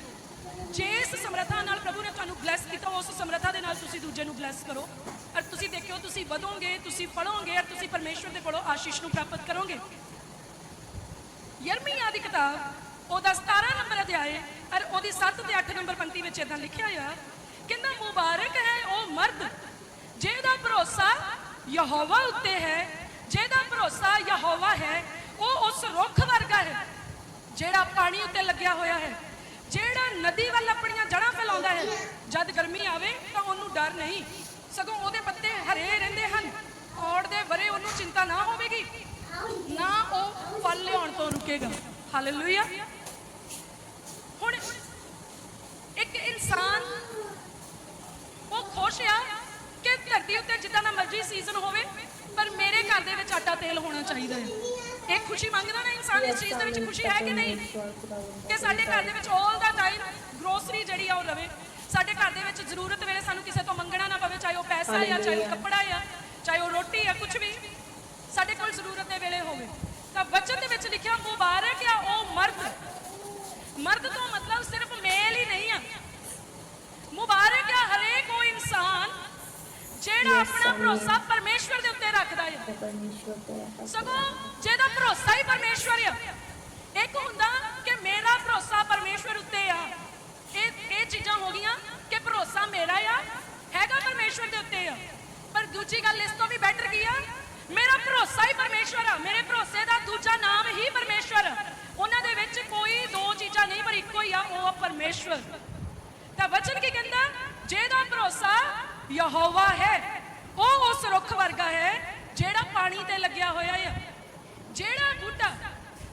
ਜਿਸ ਸਮਰੱਥਾ ਨਾਲ ਪ੍ਰਭੂ ਨੇ ਤੁਹਾਨੂੰ ਬਲੈਸ ਕੀਤਾ, ਉਸ ਸਮਰੱਥਾ ਦੇ ਨਾਲ ਤੁਸੀਂ ਦੂਜੇ ਨੂੰ ਬਲੈਸ ਕਰੋ। ਔਰ ਤੁਸੀਂ ਦੇਖਿਓ, ਤੁਸੀਂ ਵਧੋਗੇ, ਤੁਸੀਂ ਫੜੋਗੇ ਔਰ ਤੁਸੀਂ ਪਰਮੇਸ਼ਵਰ ਦੇ ਕੋਲੋਂ ਆਸ਼ੀਸ਼ ਨੂੰ ਪ੍ਰਾਪਤ ਕਰੋਗੇ। ਯਰਮੀਆ ਦੀ ਕਿਤਾਬ, ਉਹਦਾ 17 ਨੰਬਰ ਅਧਿਆਏ, ਔਰ ਉਹਦੀ 7 ਤੇ 8 ਨੰਬਰ ਪੰਕਤੀ ਵਿੱਚ ਇਦਾਂ ਲਿਖਿਆ ਆ, ਕਹਿੰਦਾ, ਮੁਬਾਰਕ ਹੈ ਉਹ ਮਰਦ, ਜਿਹਦਾ ਭਰੋਸਾ ਯਹੋਵਾ ਉੱਤੇ ਹੈ, ਜਿਹਦਾ ਭਰੋਸਾ ਯਹੋਵਾ ਹੈ, ਉਹ ਉਸ ਰੁੱਖ ਵਰਗਾ ਹੈ, ਜਿਹੜਾ ਪਾਣੀ ਉੱਤੇ ਲੱਗਿਆ ਹੋਇਆ ਹੈ, ਜਿਹੜਾ ਨਦੀ ਵੱਲ ਆਪਣੀਆਂ ਜੜ੍ਹਾਂ ਫੈਲਾਉਂਦਾ ਹੈ। ਜਦ ਗਰਮੀ ਆਵੇ ਤਾਂ ਉਹਨੂੰ ਡਰ ਨਹੀਂ, ਸਗੋਂ ਉਹਦੇ ਪੱਤੇ ਹਰੇ ਰਹਿੰਦੇ ਹਨ, ਔੜ ਦੇ ਵਰੇ ਉਹਨੂੰ ਚਿੰਤਾ ਨਾ ਹੋਵੇਗੀ, ਨਾ ਉਹ ਫਲ ਲਿਆਉਣ ਤੋਂ ਰੁਕੇਗਾ। ਹਾਲੇਲੂਇਆ ਹੁਣ ਇੱਕ ਇਨਸਾਨ ਉਹ ਖੁਸ਼ ਆ ਕਿ ਧਰਤੀ ਉੱਤੇ ਜਿੱਦਾਂ ਦਾ ਮਰਜ਼ੀ ਸੀਜ਼ਨ ਹੋਵੇ ਪਰ ਮੇਰੇ ਘਰ ਦੇ ਵਿੱਚ ਆਟਾ ਤੇਲ ਹੋਣਾ ਚਾਹੀਦਾ ਹੈ। ਇਹ ਖੁਸ਼ੀ ਮੰਗਦਾ ਨਾ ਇਨਸਾਨ ਇਸ ਚੀਜ਼ ਦੇ ਵਿੱਚ ਖੁਸ਼ੀ ਹੈ ਕਿ ਨਹੀਂ? ਕਿ ਸਾਡੇ ਘਰ ਦੇ ਵਿੱਚ 올 ਦਾ ਟਾਈਮ ਗਰੋਸਰੀ ਜਿਹੜੀ ਆ ਉਹ ਰਵੇ। ਸਾਡੇ ਘਰ ਦੇ ਵਿੱਚ ਜ਼ਰੂਰਤ ਵੇਲੇ ਸਾਨੂੰ ਕਿਸੇ ਤੋਂ ਮੰਗਣਾ ਨਾ ਪਵੇ ਚਾਹੇ ਉਹ ਪੈਸਾ ਆ ਚਾਹੇ. ਕੱਪੜਾ ਆ ਚਾਹੇ ਉਹ ਰੋਟੀ ਆ ਕੁਝ ਵੀ। ਸਾਡੇ ਕੋਲ ਜ਼ਰੂਰਤ ਦੇ ਵੇਲੇ ਹੋਵੇ। ਤਾਂ ਵਚਨ ਦੇ ਵਿੱਚ ਲਿਖਿਆ ਮੁਬਾਰਕ ਆ ਉਹ ਮਰਦ। ਮਰਦ ਤੋਂ ਮਤਲਬ ਸਿਰਫ ਮੇਲ ਹੀ ਨਹੀਂ ਆ। ਮੁਬਾਰਕ ਆ ਹਰੇਕ ਉਹ ਇਨਸਾਨ ਜਿਹੜਾ ਆਪਣਾ. ਭਰੋਸਾ ਪਰਮੇਸ਼ਵਰ ਦੇ ਉੱਤੇ ਰੱਖਦਾ ਹੈ ਸਗੋਂ ਜਿਹਦਾ ਭਰੋਸਾ ਹੀ ਪਰਮੇਸ਼ਵਰ ਆ ਇੱਕ ਹੁੰਦਾ ਕਿ ਮੇਰਾ ਭਰੋਸਾ ਪਰਮੇਸ਼ਵਰ ਉੱਤੇ ਆ ਇਹ ਇਹ ਚੀਜ਼ਾਂ ਹੋ ਗਈਆਂ ਕਿ ਭਰੋਸਾ ਮੇਰਾ ਆ ਹੈਗਾ ਪਰਮੇਸ਼ਵਰ ਦੇ ਉੱਤੇ ਆ ਪਰ ਦੂਜੀ ਗੱਲ ਇਸ ਤੋਂ ਵੀ ਬੈਟਰ ਕੀ ਆ ਮੇਰਾ ਭਰੋਸਾ ਹੀ ਪਰਮੇਸ਼ਵਰ ਆ ਮੇਰੇ ਭਰੋਸੇ ਦਾ ਦੂਜਾ ਨਾਮ ਹੀ ਪਰਮੇਸ਼ਵਰ ਆ। ਉਹਨਾਂ ਦੇ ਵਿੱਚ ਕੋਈ ਦੋ ਚੀਜ਼ਾਂ ਨਹੀਂ ਪਰ ਇੱਕੋ ਹੀ ਆ ਉਹ ਆ ਪਰਮੇਸ਼ਵਰ ਤਾਂ ਵਚਨ ਕੀ ਕਹਿੰਦਾ ਜਿਹਦਾ ਭਰੋਸਾ ਯਹੋਵਾ ਹੈ ਉਹ ਉਸ ਰੁੱਖ ਵਰਗਾ ਹੈ ਜਿਹੜਾ ਪਾਣੀ ਤੇ ਲੱਗਿਆ ਹੋਇਆ ਹੈ ਜਿਹੜਾ ਬੂਟਾ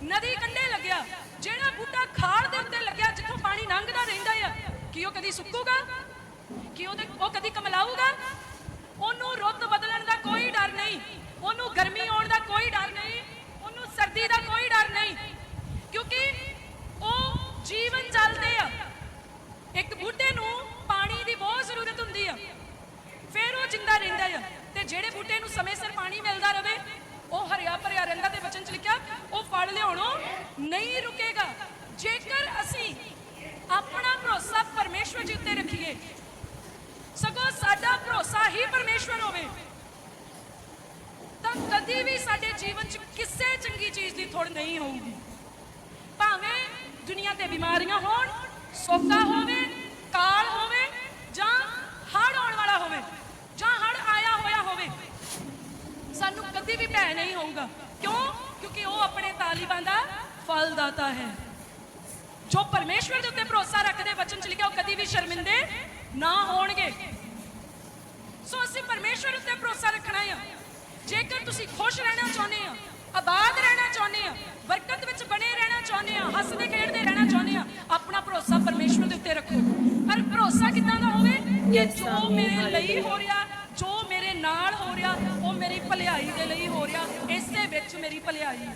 ਨਦੀ ਕੰਢੇ ਲੱਗਿਆ ਜਿਹੜਾ ਬੂਟਾ ਖਾਲ ਦੇ ਉੱਤੇ ਲੱਗਿਆ ਜਿੱਥੋਂ ਪਾਣੀ ਲੰਘਦਾ ਰਹਿੰਦਾ ਆ ਕੀ ਉਹ ਕਦੀ ਸੁੱਕੂਗਾ ਕੀ ਉਹਦੇ ਉਹ ਕਦੀ ਕਮਲਾਊਗਾ ਉਹਨੂੰ ਰੁੱਤ ਬਦਲਣ ਦਾ ਕੋਈ ਡਰ ਨਹੀਂ ਉਹਨੂੰ ਗਰਮੀ ਆਉਣ ਦਾ ਕੋਈ ਡਰ ਨਹੀਂ ਉਹਨੂੰ ਸਰਦੀ ਦਾ ਕੋਈ ਡਰ ਨਹੀਂ ਕਿਉਂਕਿ ਉਹ ਜੀਵਨ ਚੱਲਦੇ ਆ ਇੱਕ ਬੂਟੇ ਨੂੰ ਪਾਣੀ ਦੀ ਬਹੁਤ ਜ਼ਰੂਰਤ ਹੁੰਦੀ ਆ ਫਿਰ ਉਹ ਜਿੰਦਾ ਰਹਿੰਦਾ ਆ ਤੇ ਜਿਹੜੇ ਬੂਟੇ ਨੂੰ ਸਮੇਂ ਸਿਰ ਪਾਣੀ ਮਿਲਦਾ ਰਵੇ, ਉਹ ਹਰਿਆ ਭਰਿਆ ਰਹਿੰਦਾ ਤੇ ਵਚਨ ਚ ਲਿਖਿਆ, ਉਹ ਫਲ ਲਿਆਉਣੋਂ ਨਹੀਂ ਰੁਕੇਗਾ। ਜੇਕਰ ਅਸੀਂ ਆਪਣਾ ਭਰੋਸਾ ਪਰਮੇਸ਼ਵਰ ਜੀ ਉੱਤੇ ਰੱਖੀਏ, ਸਗੋਂ ਸਾਡਾ ਭਰੋਸਾ ਹੀ ਪਰਮੇਸ਼ਵਰ ਹੋਵੇ, ਤਾਂ ਕਦੀ ਵੀ ਸਾਡੇ ਜੀਵਨ 'ਚ ਕਿਸੇ ਚੰਗੀ ਚੀਜ਼ ਦੀ ਥੋੜ ਨਹੀਂ ਹੋਊਗੀ। ਭਾਵੇਂ ਦੁਨੀਆ ਤੇ ਬਿਮਾਰੀਆਂ ਹੋਣ ਸੋਕਾ ਹੋਵੇ, ਕਾਲ ਹੋਵੇ ਜਾਂ ਹੜ ਆਉਣ ਵਾਲਾ ਹੋਵੇ ਜਾਂ ਹੜ ਆਇਆ ਹੋਇਆ ਹੋਵੇ ਸਾਨੂੰ ਕਦੀ ਵੀ ਭੈ ਨਹੀਂ ਹੋਊਗਾ। ਕਿਉਂ? ਕਿਉਂਕਿ ਉਹ ਆਪਣੇ ਤਾਲੀਬਾਂ ਦਾ ਫਲ ਦਾਤਾ ਹੈ। ਜੋ ਪਰਮੇਸ਼ਵਰ ਦੇ ਉੱਤੇ ਭਰੋਸਾ ਰੱਖਦੇ ਵਚਨ ਚ ਲਿਖਿਆ, ਉਹ ਕਦੀ ਵੀ ਸ਼ਰਮਿੰਦੇ ਨਾ ਹੋਣਗੇ। ਸੋ ਅਸੀਂ ਪਰਮੇਸ਼ਵਰ ਉੱਤੇ ਭਰੋਸਾ ਰੱਖਣਾ ਆ। ਜੇਕਰ ਤੁਸੀਂ ਖੁਸ਼ ਰਹਿਣਾ ਚਾਹੁੰਦੇ ਹੋ ਆਬਾਦ ਰਹਿਣਾ ਚਾਹੁੰਦੇ ਆ, ਬਰਕਤ ਵਿੱਚ ਬਣੇ ਰਹਿਣਾ ਚਾਹੁੰਦੇ ਆ, ਹੱਸਦੇ, ਖੇਡਦੇ ਰਹਿਣਾ ਚਾਹੁੰਦੇ ਆ, ਆਪਣਾ ਭਰੋਸਾ ਪਰਮੇਸ਼ਵਰ ਦੇ ਉੱਤੇ ਰੱਖੋ। ਪਰ ਭਰੋਸਾ ਕਿੱਦਾਂ ਦਾ ਹੋਵੇ? ਕਿ ਜੋ ਮੇਰੇ ਲਈ ਹੋ ਰਿਹਾ, ਜੋ ਮੇਰੇ ਨਾਲ ਹੋ ਰਿਹਾ ਮੇਰੀ ਭਲਾਈ ਦੇ ਲਈ ਹੋ ਰਿਹਾ, ਇਸ ਦੇ ਵਿੱਚ ਮੇਰੀ ਭਲਾਈ।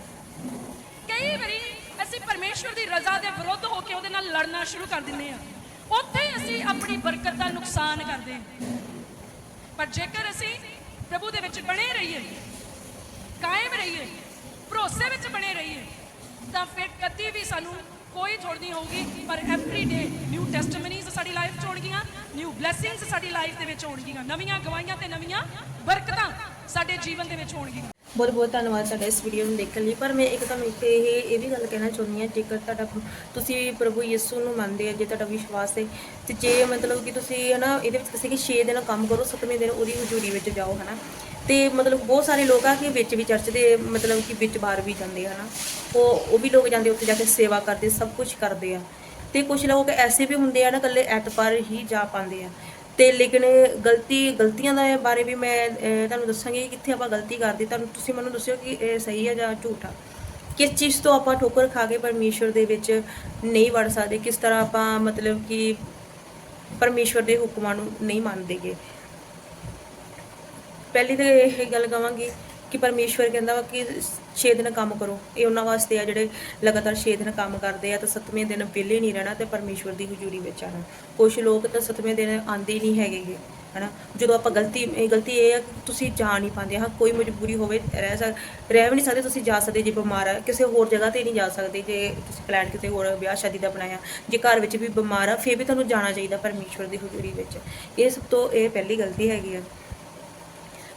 ਕਈ ਵਾਰੀ ਅਸੀਂ ਪਰਮੇਸ਼ਵਰ ਦੀ ਰਜ਼ਾ ਦੇ ਵਿਰੁੱਧ ਹੋ ਕੇ ਉਹਦੇ ਨਾਲ ਲੜਨਾ ਸ਼ੁਰੂ ਕਰ ਦਿੰਦੇ ਆ ਉੱਥੇ ਅਸੀਂ ਆਪਣੀ ਬਰਕਤ ਦਾ ਨੁਕਸਾਨ ਕਰਦੇ ਹਾਂ। ਪਰ ਜੇਕਰ ਅਸੀਂ ਪ੍ਰਭੂ ਦੇ ਵਿੱਚ ਬਣੇ ਰਹੀਏ, ਕਾਇਮ ਰਹੀਏ, ਭਰੋਸੇ ਵਿੱਚ ਬਣੇ ਰਹੀਏ, ਤਾਂ ਫਿਰ ਕਦੀ ਵੀ ਸਾਨੂੰ ਕੋਈ ਥੋੜ ਨਹੀਂ ਹੋਊਗੀ, ਪਰ ਐਵਰੀ ਡੇ ਨਿਊ ਟੈਸਟਮਨੀਜ਼ ਸਾਡੀ ਲਾਈਫ ਚ ਹੋਣਗੀਆਂ ਨਿਊ ਬਲੇਸਿੰਗਸ ਸਾਡੀ ਲਾਈਫ ਦੇ ਵਿੱਚ ਹੋਣਗੀਆਂ, ਨਵੀਆਂ ਗਵਾਹੀਆਂ ਤੇ ਨਵੀਆਂ ਬਰਕਤਾਂ। ਸਾਡੇ ਜੀਵਨ ਦੇ ਵਿੱਚ ਹੋਣਗੀਆਂ। ਬਹੁਤ ਬਹੁਤ ਧੰਨਵਾਦ ਤੁਹਾਡਾ ਇਸ ਵੀਡੀਓ ਨੂੰ ਦੇਖਣ ਲਈ। ਪਰ ਮੈਂ ਇੱਕ ਤੁਹਾਨੂੰ ਇੱਥੇ ਇਹ ਇਹ ਵੀ ਗੱਲ ਕਹਿਣਾ ਚਾਹੁੰਦੀ ਹਾਂ ਜੇਕਰ ਤੁਹਾਡਾ ਤੁਸੀਂ ਪ੍ਰਭੂ ਯਿਸੂ ਨੂੰ ਮੰਨਦੇ ਆ, ਜੇ ਤੁਹਾਡਾ ਵਿਸ਼ਵਾਸ ਹੈ, ਤੇ ਜੇ ਮਤਲਬ ਕਿ ਤੁਸੀਂ ਹਨਾ, ਇਹਦੇ ਵਿੱਚ ਕਿਸੇ ਕਿ 6 ਦਿਨ ਕੰਮ ਕਰੋ 7ਵੇਂ ਦਿਨ ਉਹਦੀ ਹਜ਼ੂਰੀ ਵਿੱਚ ਜਾਓ ਹਨਾ। ਤੇ ਮਤਲਬ ਬਹੁਤ ਸਾਰੇ ਲੋਕ ਆ ਕਿ ਵਿੱਚ ਵੀ ਚਰਚ ਦੇ, ਮਤਲਬ ਕਿ ਵਿੱਚ ਬਾਹਰ ਵੀ ਜਾਂਦੇ ਆ ਹਨਾ। ਉਹ ਉਹ ਵੀ ਲੋਕ ਜਾਂਦੇ ਉੱਥੇ ਜਾ ਕੇ ਸੇਵਾ ਕਰਦੇ, ਸਭ ਕੁਝ ਕਰਦੇ ਆ। ਤੇ ਕੁਝ ਲੋਕ ਐਸੇ ਵੀ ਹੁੰਦੇ ਆ ਨਾ, ਇਕੱਲੇ ਐਤਵਾਰ ਹੀ ਜਾ ਪਾਉਂਦੇ ਆ। ਤੇ ਲੇਕਿਨ ਗਲਤੀ, ਗਲਤੀਆਂ ਦਾ ਬਾਰੇ ਵੀ ਮੈਂ ਤੁਹਾਨੂੰ ਦੱਸਾਂਗੀ ਕਿ ਕਿੱਥੇ ਆਪਾਂ ਗਲਤੀ ਕਰਦੇ ਤੁਹਾਨੂੰ ਤੁਸੀਂ ਮੈਨੂੰ ਦੱਸਿਓ ਕਿ ਇਹ ਸਹੀ ਹੈ ਜਾਂ ਝੂਠ ਆ। ਕਿਸ ਚੀਜ਼ ਤੋਂ ਆਪਾਂ ਠੋਕਰ ਖਾ ਕੇ ਪਰਮੇਸ਼ਵਰ ਦੇ ਵਿੱਚ ਨਹੀਂ ਵੜ ਸਕਦੇ? ਕਿਸ ਤਰ੍ਹਾਂ ਆਪਾਂ ਮਤਲਬ ਕਿ ਪਰਮੇਸ਼ਵਰ ਦੇ ਹੁਕਮਾਂ ਨੂੰ ਨਹੀਂ ਮੰਨਦੇਗੇ ਪਹਿਲੀ ਤਾਂ ਇਹ ਗੱਲ ਕਵਾਂਗੀ ਕਿ ਪਰਮੇਸ਼ਵਰ ਕਹਿੰਦਾ ਵਾ ਕਿ 6 ਦਿਨ ਕੰਮ ਕਰੋ। ਇਹ ਉਹਨਾਂ ਵਾਸਤੇ ਆ ਜਿਹੜੇ ਲਗਾਤਾਰ 6 ਦਿਨ ਕੰਮ ਕਰਦੇ ਆ, ਤਾਂ 7ਵੇਂ ਦਿਨ ਵਿਹਲੇ ਨਹੀਂ ਰਹਿਣਾ ਤੇ ਪਰਮੇਸ਼ਵਰ ਦੀ ਹਜ਼ੂਰੀ ਵਿੱਚ ਆਣਾ ਕੁਝ ਲੋਕ ਤਾਂ 7ਵੇਂ ਦਿਨ ਆਂਦੇ ਹੀ ਨਹੀਂ ਹੈਗੇਗੇ, ਹਨਾ? ਜਦੋਂ ਆਪਾਂ ਗਲਤੀ, ਇਹ ਗਲਤੀ ਇਹ ਆ ਕਿ ਤੁਸੀਂ ਜਾ ਨਹੀਂ ਪਾਉਂਦੇ, ਹਾਂ, ਕੋਈ ਮਜਬੂਰੀ ਹੋਵੇ, ਰਹਿ ਸਕ, ਰਹਿ ਵੀ ਨਹੀਂ ਸਕਦੇ ਤੁਸੀਂ ਜਾ ਸਕਦੇ ਜੇ ਬਿਮਾਰ ਆ, ਕਿਸੇ ਹੋਰ ਜਗ੍ਹਾ ਤੇ ਨਹੀਂ ਜਾ ਸਕਦੇ ਜੇ ਤੁਸੀਂ ਪਲਾਨ ਕਿਤੇ ਹੋਰ ਵਿਆਹ ਸ਼ਾਦੀ ਦਾ ਬਣਾਇਆ, ਜੇ ਘਰ ਵਿੱਚ ਵੀ ਬਿਮਾਰ ਆ, ਫੇਰ ਵੀ ਤੁਹਾਨੂੰ ਜਾਣਾ ਚਾਹੀਦਾ ਪਰਮੇਸ਼ਵਰ ਦੀ ਹਜ਼ੂਰੀ ਵਿੱਚ। ਇਹ ਸਭ ਤੋਂ ਇਹ ਪਹਿਲੀ ਗਲਤੀ ਹੈਗੀ ਆ।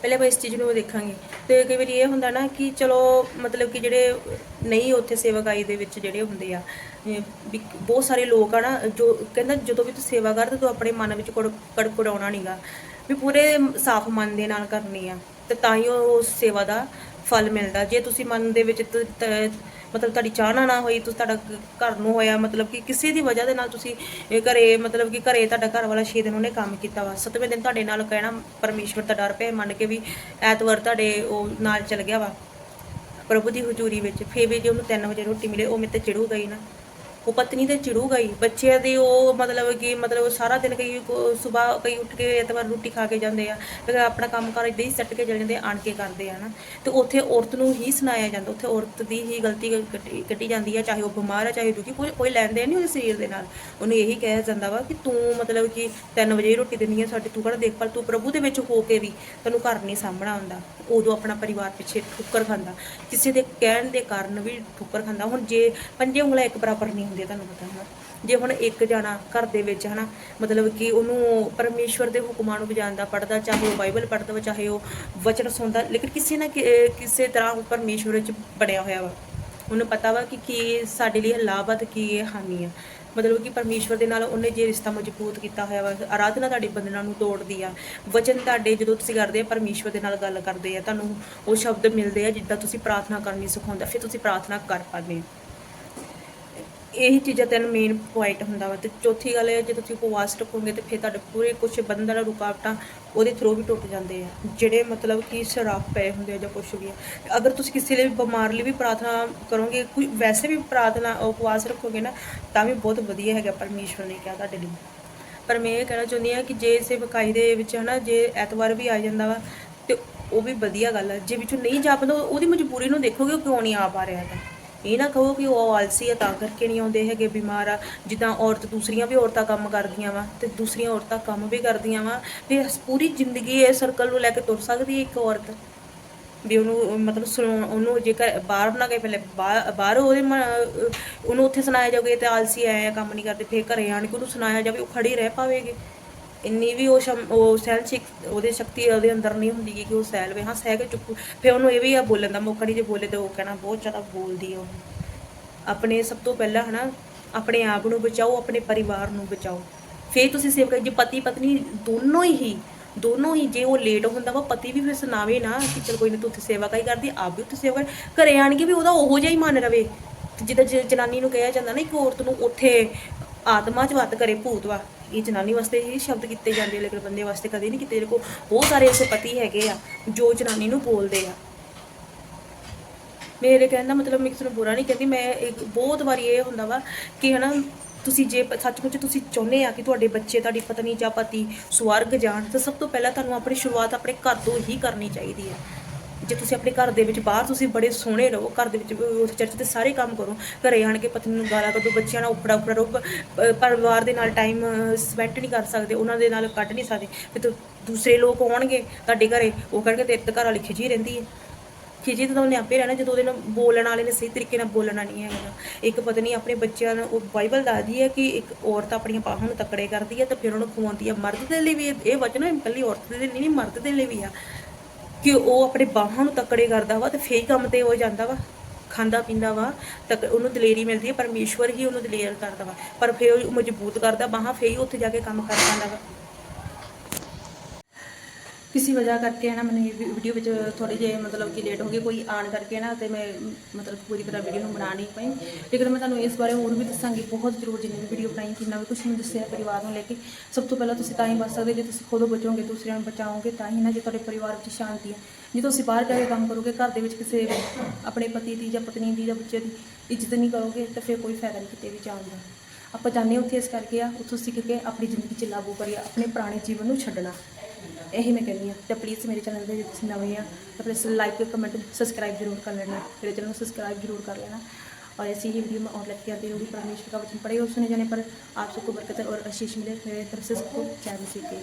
ਪਹਿਲੇ ਆਪਾਂ ਇਸ ਚੀਜ਼ ਨੂੰ ਦੇਖਾਂਗੇ। ਤੇ ਕਈ ਵਾਰੀ ਇਹ ਹੁੰਦਾ ਨਾ ਕਿ ਚਲੋ ਮਤਲਬ ਕਿ ਜਿਹੜੇ ਨਹੀਂ ਉੱਥੇ ਸੇਵਕਾਈ ਦੇ ਵਿੱਚ ਜਿਹੜੇ ਹੁੰਦੇ ਆ ਵੀ ਬਹੁਤ ਸਾਰੇ ਲੋਕ ਆ ਨਾ, ਜੋ ਕਹਿੰਦਾ ਜਦੋਂ ਵੀ ਤੂੰ ਸੇਵਾ ਕਰ ਤੂੰ ਆਪਣੇ ਮਨ ਵਿੱਚ ਕੜ, ਕੜਕੜਾਉਣਾ ਨਹੀਂਗਾ ਵੀ ਪੂਰੇ ਸਾਫ਼ ਮਨ ਦੇ ਨਾਲ ਕਰਨੀ ਆ। ਤੇ ਤਾਂ ਹੀ ਉਹ ਉਸ ਸੇਵਾ ਦਾ ਫਲ ਮਿਲਦਾ। ਜੇ ਤੁਸੀਂ ਮਨ ਦੇ ਵਿੱਚ ਮਤਲਬ ਤੁਹਾਡੀ ਚਾਹ ਨਾ ਹੋਈ, ਤੁਸੀਂ ਤੁਹਾਡਾ ਘਰ ਨੂੰ ਹੋਇਆ, ਮਤਲਬ ਕਿ ਕਿਸੇ ਦੀ ਵਜ੍ਹਾ ਦੇ ਨਾਲ ਤੁਸੀਂ ਘਰੇ, ਮਤਲਬ ਕਿ ਘਰੇ ਤੁਹਾਡਾ ਘਰ ਵਾਲਾ 6 ਦਿਨ ਉਹਨੇ ਕੰਮ ਕੀਤਾ ਵਾ। ਸੱਤਵੇਂ ਦਿਨ ਤੁਹਾਡੇ ਨਾਲ ਕਹਿਣਾ ਪਰਮੇਸ਼ਵਰ ਦਾ ਡਰ ਪਏ ਮੰਨ ਕੇ ਵੀ ਐਤਵਾਰ ਤੁਹਾਡੇ ਉਹ ਨਾਲ ਚਲ ਗਿਆ ਵਾ, ਪ੍ਰਭੂ ਦੀ ਹਜ਼ੂਰੀ ਵਿੱਚ। ਫੇਰ ਵੀ ਜੇ ਉਹਨੂੰ 3 ਵਜੇ ਰੋਟੀ ਮਿਲੇ, ਉਹ ਮੇਰੇ ਤੇ ਚਿੜੂਗਾ ਹੀ ਨਾ। ਉਹ ਪਤਨੀ ਤੇ ਚਿੜੂਗਾ ਹੀ। ਬੱਚਿਆਂ ਦੀ ਉਹ ਮਤਲਬ ਕਿ ਮਤਲਬ ਸਾਰਾ ਦਿਨ ਕਈ ਸਵੇਰ ਕਈ ਉੱਠ ਕੇ ਐਤਵਾਰ ਰੋਟੀ ਖਾ ਕੇ ਜਾਂਦੇ ਆ। ਫਿਰ ਆਪਣਾ ਕੰਮ ਕਾਰ ਇਦਾਂ ਹੀ ਸੱਟ ਕੇ ਚਲੇ ਜਾਂਦੇ ਆਣ ਕੇ ਕਰਦੇ ਆ ਨਾ। ਤੇ ਉੱਥੇ ਔਰਤ ਨੂੰ ਹੀ ਸੁਣਾਇਆ ਜਾਂਦਾ। ਉੱਥੇ ਔਰਤ ਦੀ ਹੀ ਗਲਤੀ ਕੱਟੀ ਕੱਢੀ ਜਾਂਦੀ ਆ, ਚਾਹੇ ਉਹ ਬਿਮਾਰ ਆ, ਚਾਹੇ ਦੁਖੀ। ਕੋਈ ਕੋਈ ਲੈਂਦੇ ਨਹੀਂ ਉਹਦੇ ਸਰੀਰ ਦੇ ਨਾਲ। ਉਹਨੂੰ ਇਹੀ ਕਿਹਾ ਜਾਂਦਾ ਵਾ ਕਿ ਤੂੰ ਮਤਲਬ ਕਿ 3 ਵਜੇ ਹੀ ਰੋਟੀ ਦਿੰਦੀ ਆ, ਸਾਡੀ ਤੂੰ ਕਿਹੜਾ ਦੇਖਭਾਲ, ਤੂੰ ਪ੍ਰਭੂ ਦੇ ਵਿੱਚ ਹੋ ਕੇ ਵੀ ਤੈਨੂੰ ਘਰ ਨਹੀਂ ਸਾਂਭਣਾ ਹੁੰਦਾ। ਉਦੋਂ ਆਪਣਾ ਪਰਿਵਾਰ ਪਿੱਛੇ ਠੁੱਕਰ ਖਾਂਦਾ। ਕਿਸੇ ਦੇ ਕਹਿਣ ਦੇ ਕਾਰਨ ਵੀ ਠੁੱਕਰ ਖਾਂਦਾ। ਹੁਣ ਜੇ ਪੰਜੇ ਉਂਗਲਾਂ ਇੱਕ ਬਰਾਬਰ ਨਹੀਂ ਹੁੰਦੀਆਂ, ਤੁਹਾਨੂੰ ਪਤਾ ਹੈ ਜੇ ਹੁਣ ਇੱਕ ਜਾਣਾ ਘਰ ਦੇ ਵਿੱਚ, ਹਨਾ, ਮਤਲਬ ਕਿ ਉਹਨੂੰ ਪਰਮੇਸ਼ਵਰ ਦੇ ਹੁਕਮਾਂ ਨੂੰ ਵਜਾਉਂਦਾ ਪੜਦਾ ਚਾਹੇ ਉਹ ਬਾਈਬਲ ਪੜਦਾ ਵਾ, ਚਾਹੇ ਉਹ ਵਚਨ ਸੁਣਦਾ, ਲੇਕਿਨ ਕਿਸੇ ਨਾ ਕਿਸੇ ਤਰ੍ਹਾਂ ਉਹ ਪਰਮੇਸ਼ਵਰ ਵਿੱਚ ਬਣਿਆ ਹੋਇਆ ਵਾ। ਉਹਨੂੰ ਪਤਾ ਵਾ ਕਿ ਕੀ ਸਾਡੇ ਲਈ ਲਾਭ ਆ ਕੀ ਇਹ ਹਾਨੀ ਆ। ਮਤਲਬ ਕਿ ਪਰਮੇਸ਼ਵਰ ਦੇ ਨਾਲ ਉਹਨੇ ਜੇ ਰਿਸ਼ਤਾ ਮਜ਼ਬੂਤ ਕੀਤਾ ਹੋਇਆ ਵਾ ਆਰਾਧਨਾ ਤੁਹਾਡੇ ਬੰਧਨਾਂ ਨੂੰ ਤੋੜਦੀ ਆ। ਵਚਨ ਤੁਹਾਡੇ ਜਦੋਂ ਤੁਸੀਂ ਕਰਦੇ ਆ, ਪਰਮੇਸ਼ਵਰ ਦੇ ਨਾਲ ਗੱਲ ਕਰਦੇ ਆ, ਤੁਹਾਨੂੰ ਉਹ ਸ਼ਬਦ ਮਿਲਦੇ ਆ ਜਿੱਦਾਂ ਤੁਸੀਂ ਪ੍ਰਾਰਥਨਾ ਕਰਨੀ ਸਿਖਾਉਂਦਾ ਫਿਰ ਤੁਸੀਂ ਪ੍ਰਾਰਥਨਾ ਕਰ ਪਾਉਂਦੇ ਆ। ਇਹੀ ਚੀਜ਼ਾਂ ਤਿੰਨ ਮੇਨ ਪੁਆਇੰਟ ਹੁੰਦਾ ਵਾ ਤੇ ਚੌਥੀ ਗੱਲ ਇਹ ਜੇ ਤੁਸੀਂ ਉਪਵਾਸ ਰੱਖੋਗੇ ਤੇ ਫਿਰ ਤੁਹਾਡੇ ਪੂਰੇ ਕੁਝ ਬੰਧਨ ਰੁਕਾਵਟਾਂ ਉਹਦੇ ਥਰੂ ਵੀ ਟੁੱਟ ਜਾਂਦੇ ਆ, ਜਿਹੜੇ ਮਤਲਬ ਕਿ ਸ਼ਰਾਪ ਪਏ ਹੁੰਦੇ ਆ ਜਾਂ ਕੁਝ ਵੀ ਆ। ਅਗਰ ਤੁਸੀਂ ਕਿਸੇ ਲਈ ਬਿਮਾਰ ਲਈ ਵੀ ਪ੍ਰਾਰਥਨਾ ਕਰੋਗੇ, ਕੋਈ ਵੈਸੇ ਵੀ ਪ੍ਰਾਰਥਨਾ ਉਪਵਾਸ ਰੱਖੋਗੇ ਨਾ, ਤਾਂ ਵੀ ਬਹੁਤ ਵਧੀਆ ਹੈਗਾ ਪਰਮੇਸ਼ਵਰ ਨੇ ਕਿਹਾ ਤੁਹਾਡੇ ਲਈ। ਪਰ ਮੈਂ ਇਹ ਕਹਿਣਾ ਚਾਹੁੰਦੀ ਹਾਂ ਕਿ ਜੇ ਇਸੇ ਵਕਾਈ ਦੇ ਵਿੱਚ ਹਨਾ, ਜੇ ਐਤਵਾਰ ਵੀ ਆ ਜਾਂਦਾ ਵਾ, ਤੇ ਉਹ ਵੀ ਵਧੀਆ ਗੱਲ ਹੈ ਜੇ ਵਿੱਚੋਂ ਨਹੀਂ ਜਾ ਪਾਉਂਦਾ ਉਹਦੀ ਮਜਬੂਰੀ ਨੂੰ ਦੇਖੋਗੇ, ਉਹ ਕਿਉਂ ਨਹੀਂ ਆ ਪਾ ਰਿਹਾ ਹੈ ਇਹ ਨਾ ਕਹੋ ਕਿ ਉਹ ਆਲਸੀ ਆ, ਤਾਂ ਕਰਕੇ ਨਹੀਂ ਆਉਂਦੇ ਹੈਗੇ ਬਿਮਾਰ ਆ। ਜਿੱਦਾਂ ਔਰਤ ਦੂਸਰੀਆਂ ਵੀ ਔਰਤਾਂ ਕੰਮ ਕਰਦੀਆਂ ਵਾ ਤੇ ਦੂਸਰੀਆਂ ਔਰਤਾਂ ਕੰਮ ਵੀ ਕਰਦੀਆਂ ਵਾ ਤੇ ਪੂਰੀ ਜ਼ਿੰਦਗੀ ਇਹ ਸਰਕਲ ਨੂੰ ਲੈ ਕੇ ਤੁਰ ਸਕਦੀ ਹੈ ਇੱਕ ਔਰਤ? ਵੀ ਉਹਨੂੰ, ਮਤਲਬ ਸੁਣਾਉਣ ਉਹਨੂੰ ਜੇਕਰ ਬਾਹਰ ਨਾ ਗਏ, ਪਹਿਲੇ ਬਾਹਰ ਬਾਹਰ ਉਹਦੇ ਉਹਨੂੰ ਉੱਥੇ ਸੁਣਾਇਆ ਜਾਵੇ ਤੇ ਆਲਸੀ ਆਇਆ ਕੰਮ ਨਹੀਂ ਕਰਦੇ, ਫੇਰ ਘਰੇ ਆਣ ਕੇ ਉਹਨੂੰ ਸੁਣਾਇਆ ਜਾਵੇ, ਉਹ ਖੜੀ ਰਹਿ ਪਾਵੇਗੀ। ਇੰਨੀ ਵੀ ਉਹ ਸ਼ਮ- ਉਹ ਸਹਿਨ ਸ਼ਕ ਉਹਦੇ ਸ਼ਕਤੀ ਉਹਦੇ ਅੰਦਰ ਨਹੀਂ ਹੁੰਦੀ ਕਿ ਉਹ ਸਹਿ ਲਵੇ ਹਾਂ, ਸਹਿ ਕੇ ਚੁੱਪ ਫਿਰ ਉਹਨੂੰ ਇਹ ਵੀ ਆ ਬੋਲਣ ਦਾ ਮੌਕਾ ਨਹੀਂ ਜੇ ਬੋਲੇ ਤੇ ਉਹ ਕਹਿਣਾ, ਬਹੁਤ ਜ਼ਿਆਦਾ ਬੋਲਦੀ ਆ ਉਹ। ਆਪਣੇ ਸਭ ਤੋਂ ਪਹਿਲਾਂ ਹਨਾ, ਆਪਣੇ ਆਪ ਨੂੰ ਬਚਾਓ, ਆਪਣੇ ਪਰਿਵਾਰ ਨੂੰ ਬਚਾਓ। ਫਿਰ ਤੁਸੀਂ ਸੇਵ ਕਰ ਜੇ ਪਤੀ ਪਤਨੀ ਦੋਨੋਂ ਹੀ ਦੋਨੋਂ ਹੀ ਜੇ ਉਹ ਲੇਟ ਹੁੰਦਾ ਵਾ, ਪਤੀ ਵੀ ਫਿਰ ਸੁਣਾਵੇ ਨਾ ਕਿ ਚਲ ਕੋਈ ਨਾ ਤੂੰ ਉੱਥੇ ਸੇਵਾ ਕਾਈ ਕਰਦੀ, ਆਪ ਵੀ ਉੱਥੇ ਸੇਵਾ ਕਰ ਘਰੇ ਆਣ ਕੇ ਵੀ ਉਹਦਾ ਉਹੋ ਜਿਹਾ ਹੀ ਮਨ ਰਵੇ। ਜਿੱਦਾਂ ਜ- ਜਨਾਨੀ ਨੂੰ ਕਿਹਾ ਜਾਂਦਾ ਨਾ ਕਿ ਔਰਤ ਨੂੰ ਉੱਥੇ ਆਤਮਾ ਚ ਵੱਤ ਕਰੇ ਭੂਤ ਵਾ। ਇਹ ਜਨਾਨੀ ਵਾਸਤੇ ਹੀ ਸ਼ਬਦ ਕੀਤੇ ਜਾਂਦੇ ਲੇਕਿਨ ਬੰਦੇ ਵਾਸਤੇ ਕਦੇ ਨਹੀਂ ਕੀਤੇ। ਦੇਖੋ, ਬਹੁਤ ਸਾਰੇ ਐਸੇ ਪਤੀ ਹੈਗੇ ਆ ਜੋ ਜਨਾਨੀ ਨੂੰ ਬੋਲਦੇ ਆ। ਮੇਰੇ ਕਹਿਣ ਦਾ ਮਤਲਬ ਮੈਂ ਕਿਸੇ ਨੂੰ ਬੁਰਾ ਨਹੀਂ ਕਹਿੰਦੀ, ਮੈਂ ਇੱਕ ਬਹੁਤ ਵਾਰੀ ਇਹ ਹੁੰਦਾ ਵਾ ਕਿ ਹਨਾ, ਤੁਸੀਂ ਜੇ ਪ- ਸੱਚਮੁੱਚ ਤੁਸੀਂ ਚਾਹੁੰਦੇ ਆ ਕਿ ਤੁਹਾਡੇ ਬੱਚੇ, ਤੁਹਾਡੀ ਪਤਨੀ ਜਾਂ ਪਤੀ ਸਵਰਗ ਜਾਣ, ਤਾਂ ਸਭ ਤੋਂ ਪਹਿਲਾਂ ਤੁਹਾਨੂੰ ਆਪਣੀ ਸ਼ੁਰੂਆਤ ਆਪਣੇ ਘਰ ਤੋਂ ਹੀ ਕਰਨੀ ਚਾਹੀਦੀ ਹੈ ਜੇ ਤੁਸੀਂ ਆਪਣੇ ਘਰ ਦੇ ਵਿੱਚ ਬਾਹਰ ਤੁਸੀਂ ਬੜੇ ਸੋਹਣੇ ਰਹੋ, ਘਰ ਦੇ ਵਿੱਚ ਉਸ ਚਰਚ ਤੇ ਸਾਰੇ ਕੰਮ ਕਰੋ, ਘਰੇ ਆਣ ਕੇ ਪਤਨੀ ਨੂੰ ਗਾਲਾਂ ਕੱਢੋ, ਬੱਚਿਆਂ ਨਾਲ ਉਪੜਾ ਉਪੜਾ ਰਹੋ ਪਰਿਵਾਰ ਦੇ ਨਾਲ ਟਾਈਮ ਸਪੈਂਡ ਨਹੀਂ ਕਰ ਸਕਦੇ, ਉਹਨਾਂ ਦੇ ਨਾਲ ਕੱਢ ਨਹੀਂ ਸਕਦੇ। ਫਿਰ ਦੂਸਰੇ ਲੋਕ ਆਉਣਗੇ ਤੁਹਾਡੇ ਘਰੇ, ਉਹ ਕਹਿਣਗੇ ਤੇ ਤਾਂ ਘਰ ਵਾਲੀ ਖਿਜੀ ਰਹਿੰਦੀ ਹੈ ਖਿਜੀ ਤਾਂ ਉਹਨੇ ਆਪੇ ਰਹਿਣਾ, ਜਦੋਂ ਉਹਦੇ ਨਾਲ ਬੋਲਣ ਵਾਲੇ ਨੇ ਸਹੀ ਤਰੀਕੇ ਨਾਲ ਬੋਲਣਾ ਨਹੀਂ ਹੈਗਾ। ਇੱਕ ਪਤਨੀ ਆਪਣੇ ਬੱਚਿਆਂ ਨੂੰ, ਉਹ ਬਾਈਬਲ ਦੱਸਦੀ ਹੈ ਕਿ ਇੱਕ ਔਰਤ ਆਪਣੀਆਂ ਬਾਹਾਂ ਨੂੰ ਤਕੜੇ ਕਰਦੀ ਹੈ ਤਾਂ ਫਿਰ ਉਹਨੂੰ ਖਵਾਉਂਦੀ ਹੈ। ਮਰਦ ਦੇ ਲਈ ਵੀ ਇਹ ਵਚਨ ਇਕੱਲੀ ਔਰਤ ਦੇ ਲਈ ਨਹੀਂ, ਮਰਦ ਦੇ ਲਈ ਵੀ ਆ। ਕਿ ਉਹ ਆਪਣੇ ਬਾਹਾਂ ਨੂੰ ਤਕੜੇ ਕਰਦਾ ਵਾ ਤੇ ਫੇਰ ਹੀ ਕੰਮ ਤੇ ਹੋ ਜਾਂਦਾ ਵਾ। ਖਾਂਦਾ ਪੀਂਦਾ ਵਾ, ਤੱਕ ਉਹਨੂੰ ਦਲੇਰੀ ਮਿਲਦੀ ਹੈ ਪਰਮੇਸ਼ਵਰ ਹੀ ਉਹਨੂੰ ਦਲੇਰ ਕਰਦਾ ਵਾ। ਪਰ ਫੇਰ ਉਹ ਮਜ਼ਬੂਤ ਕਰਦਾ, ਬਾਹਾਂ ਫੇਰ ਹੀ ਉੱਥੇ ਜਾ ਕੇ ਕੰਮ ਕਰ ਪਾਉਂਦਾ ਵਾ। ਕਿਸੇ ਵਜ੍ਹਾ ਕਰਕੇ ਹੈ ਨਾ, ਮੈਨੂੰ ਇਹ ਵੀਡੀਓ ਵਿੱਚ ਥੋੜੀ ਜਿਹੀ ਮਤਲਬ ਕਿ ਲੇਟ ਹੋ ਗਈ, ਕੋਈ ਆਣ ਕਰਕੇ ਨਾ, ਤੇ ਮੈਂ ਮਤਲਬ ਪੂਰੀ ਤਰ੍ਹਾਂ ਵੀਡੀਓ ਨੂੰ ਬਣਾ ਨਹੀਂ ਪਾਈ। ਲੇਕਿਨ ਮੈਂ ਤੁਹਾਨੂੰ ਇਸ ਬਾਰੇ ਹੋਰ ਵੀ ਦੱਸਾਂਗੀ, ਬਹੁਤ ਜ਼ਰੂਰ ਜਿੰਨੀ ਵੀ ਵੀਡੀਓ ਬਣਾਈ ਕਿੰਨਾ ਵੀ ਕੁਝ ਮੈਨੂੰ ਦੱਸਿਆ ਪਰਿਵਾਰ ਨੂੰ ਲੈ ਕੇ, ਸਭ ਤੋਂ ਪਹਿਲਾਂ ਤੁਸੀਂ ਤਾਂ ਹੀ ਬਚ ਸਕਦੇ, ਜੇ ਤੁਸੀਂ ਖੁਦ ਬਚੋਗੇ, ਦੂਸਰਿਆਂ ਨੂੰ ਬਚਾਓਗੇ, ਤਾਂ ਹੀ ਨਾ ਜੇ ਤੁਹਾਡੇ ਪਰਿਵਾਰ ਵਿੱਚ ਸ਼ਾਂਤੀ ਹੈ। ਜੇ ਤੁਸੀਂ ਬਾਹਰ ਜਾ ਕੇ ਕੰਮ ਕਰੋਗੇ, ਘਰ ਦੇ ਵਿੱਚ ਕਿਸੇ ਆਪਣੇ ਪਤੀ ਦੀ ਜਾਂ ਪਤਨੀ ਦੀ ਜਾਂ ਬੱਚੇ ਦੀ ਇੱਜ਼ਤ ਨਹੀਂ ਕਰੋਗੇ, ਤਾਂ ਫਿਰ ਕੋਈ ਫਾਇਦਾ ਨਹੀਂ ਕਿਤੇ ਵੀ ਜਾਣ ਦਾ। ਆਪਾਂ ਜਾਣਦੇ ਉੱਥੇ ਇਸ ਕਰਕੇ ਆ, ਉੱਥੋਂ ਸਿੱਖ ਕੇ ਆਪਣੀ ਜ਼ਿੰਦਗੀ 'ਚ ਲਾਗੂ ਕਰੀਏ, ਆਪਣੇ ਪੁਰਾਣੇ ਜੀਵਨ ਨੂੰ ਛੱਡਣਾ। ਇਹੀ ਮੈਂ ਕਹਿੰਦੀ ਆ ਤੇ ਪਲੀਜ਼ ਮੇਰੇ ਚੈਨਲ ਦੇ ਜੇ ਤੁਸੀਂ ਨਵੇਂ ਆ ਤਾਂ ਪਲੀਜ਼ ਲਾਈਕ ਕਮੈਂਟ ਸਬਸਕ੍ਰਾਈਬ ਜ਼ਰੂਰ ਕਰ ਲੈਣਾ ਮੇਰੇ ਚੈਨਲ ਨੂੰ ਸਬਸਕ੍ਰਾਈਬ ਜ਼ਰੂਰ कर लेना और ऐसी ही वीडियो में और लगती आती होगी परमेश्वर का वचन पढ़े और सुने जाने पर आप सबको बरकत और आशीष मिले मेरे तरफ से सबको चैन सीखे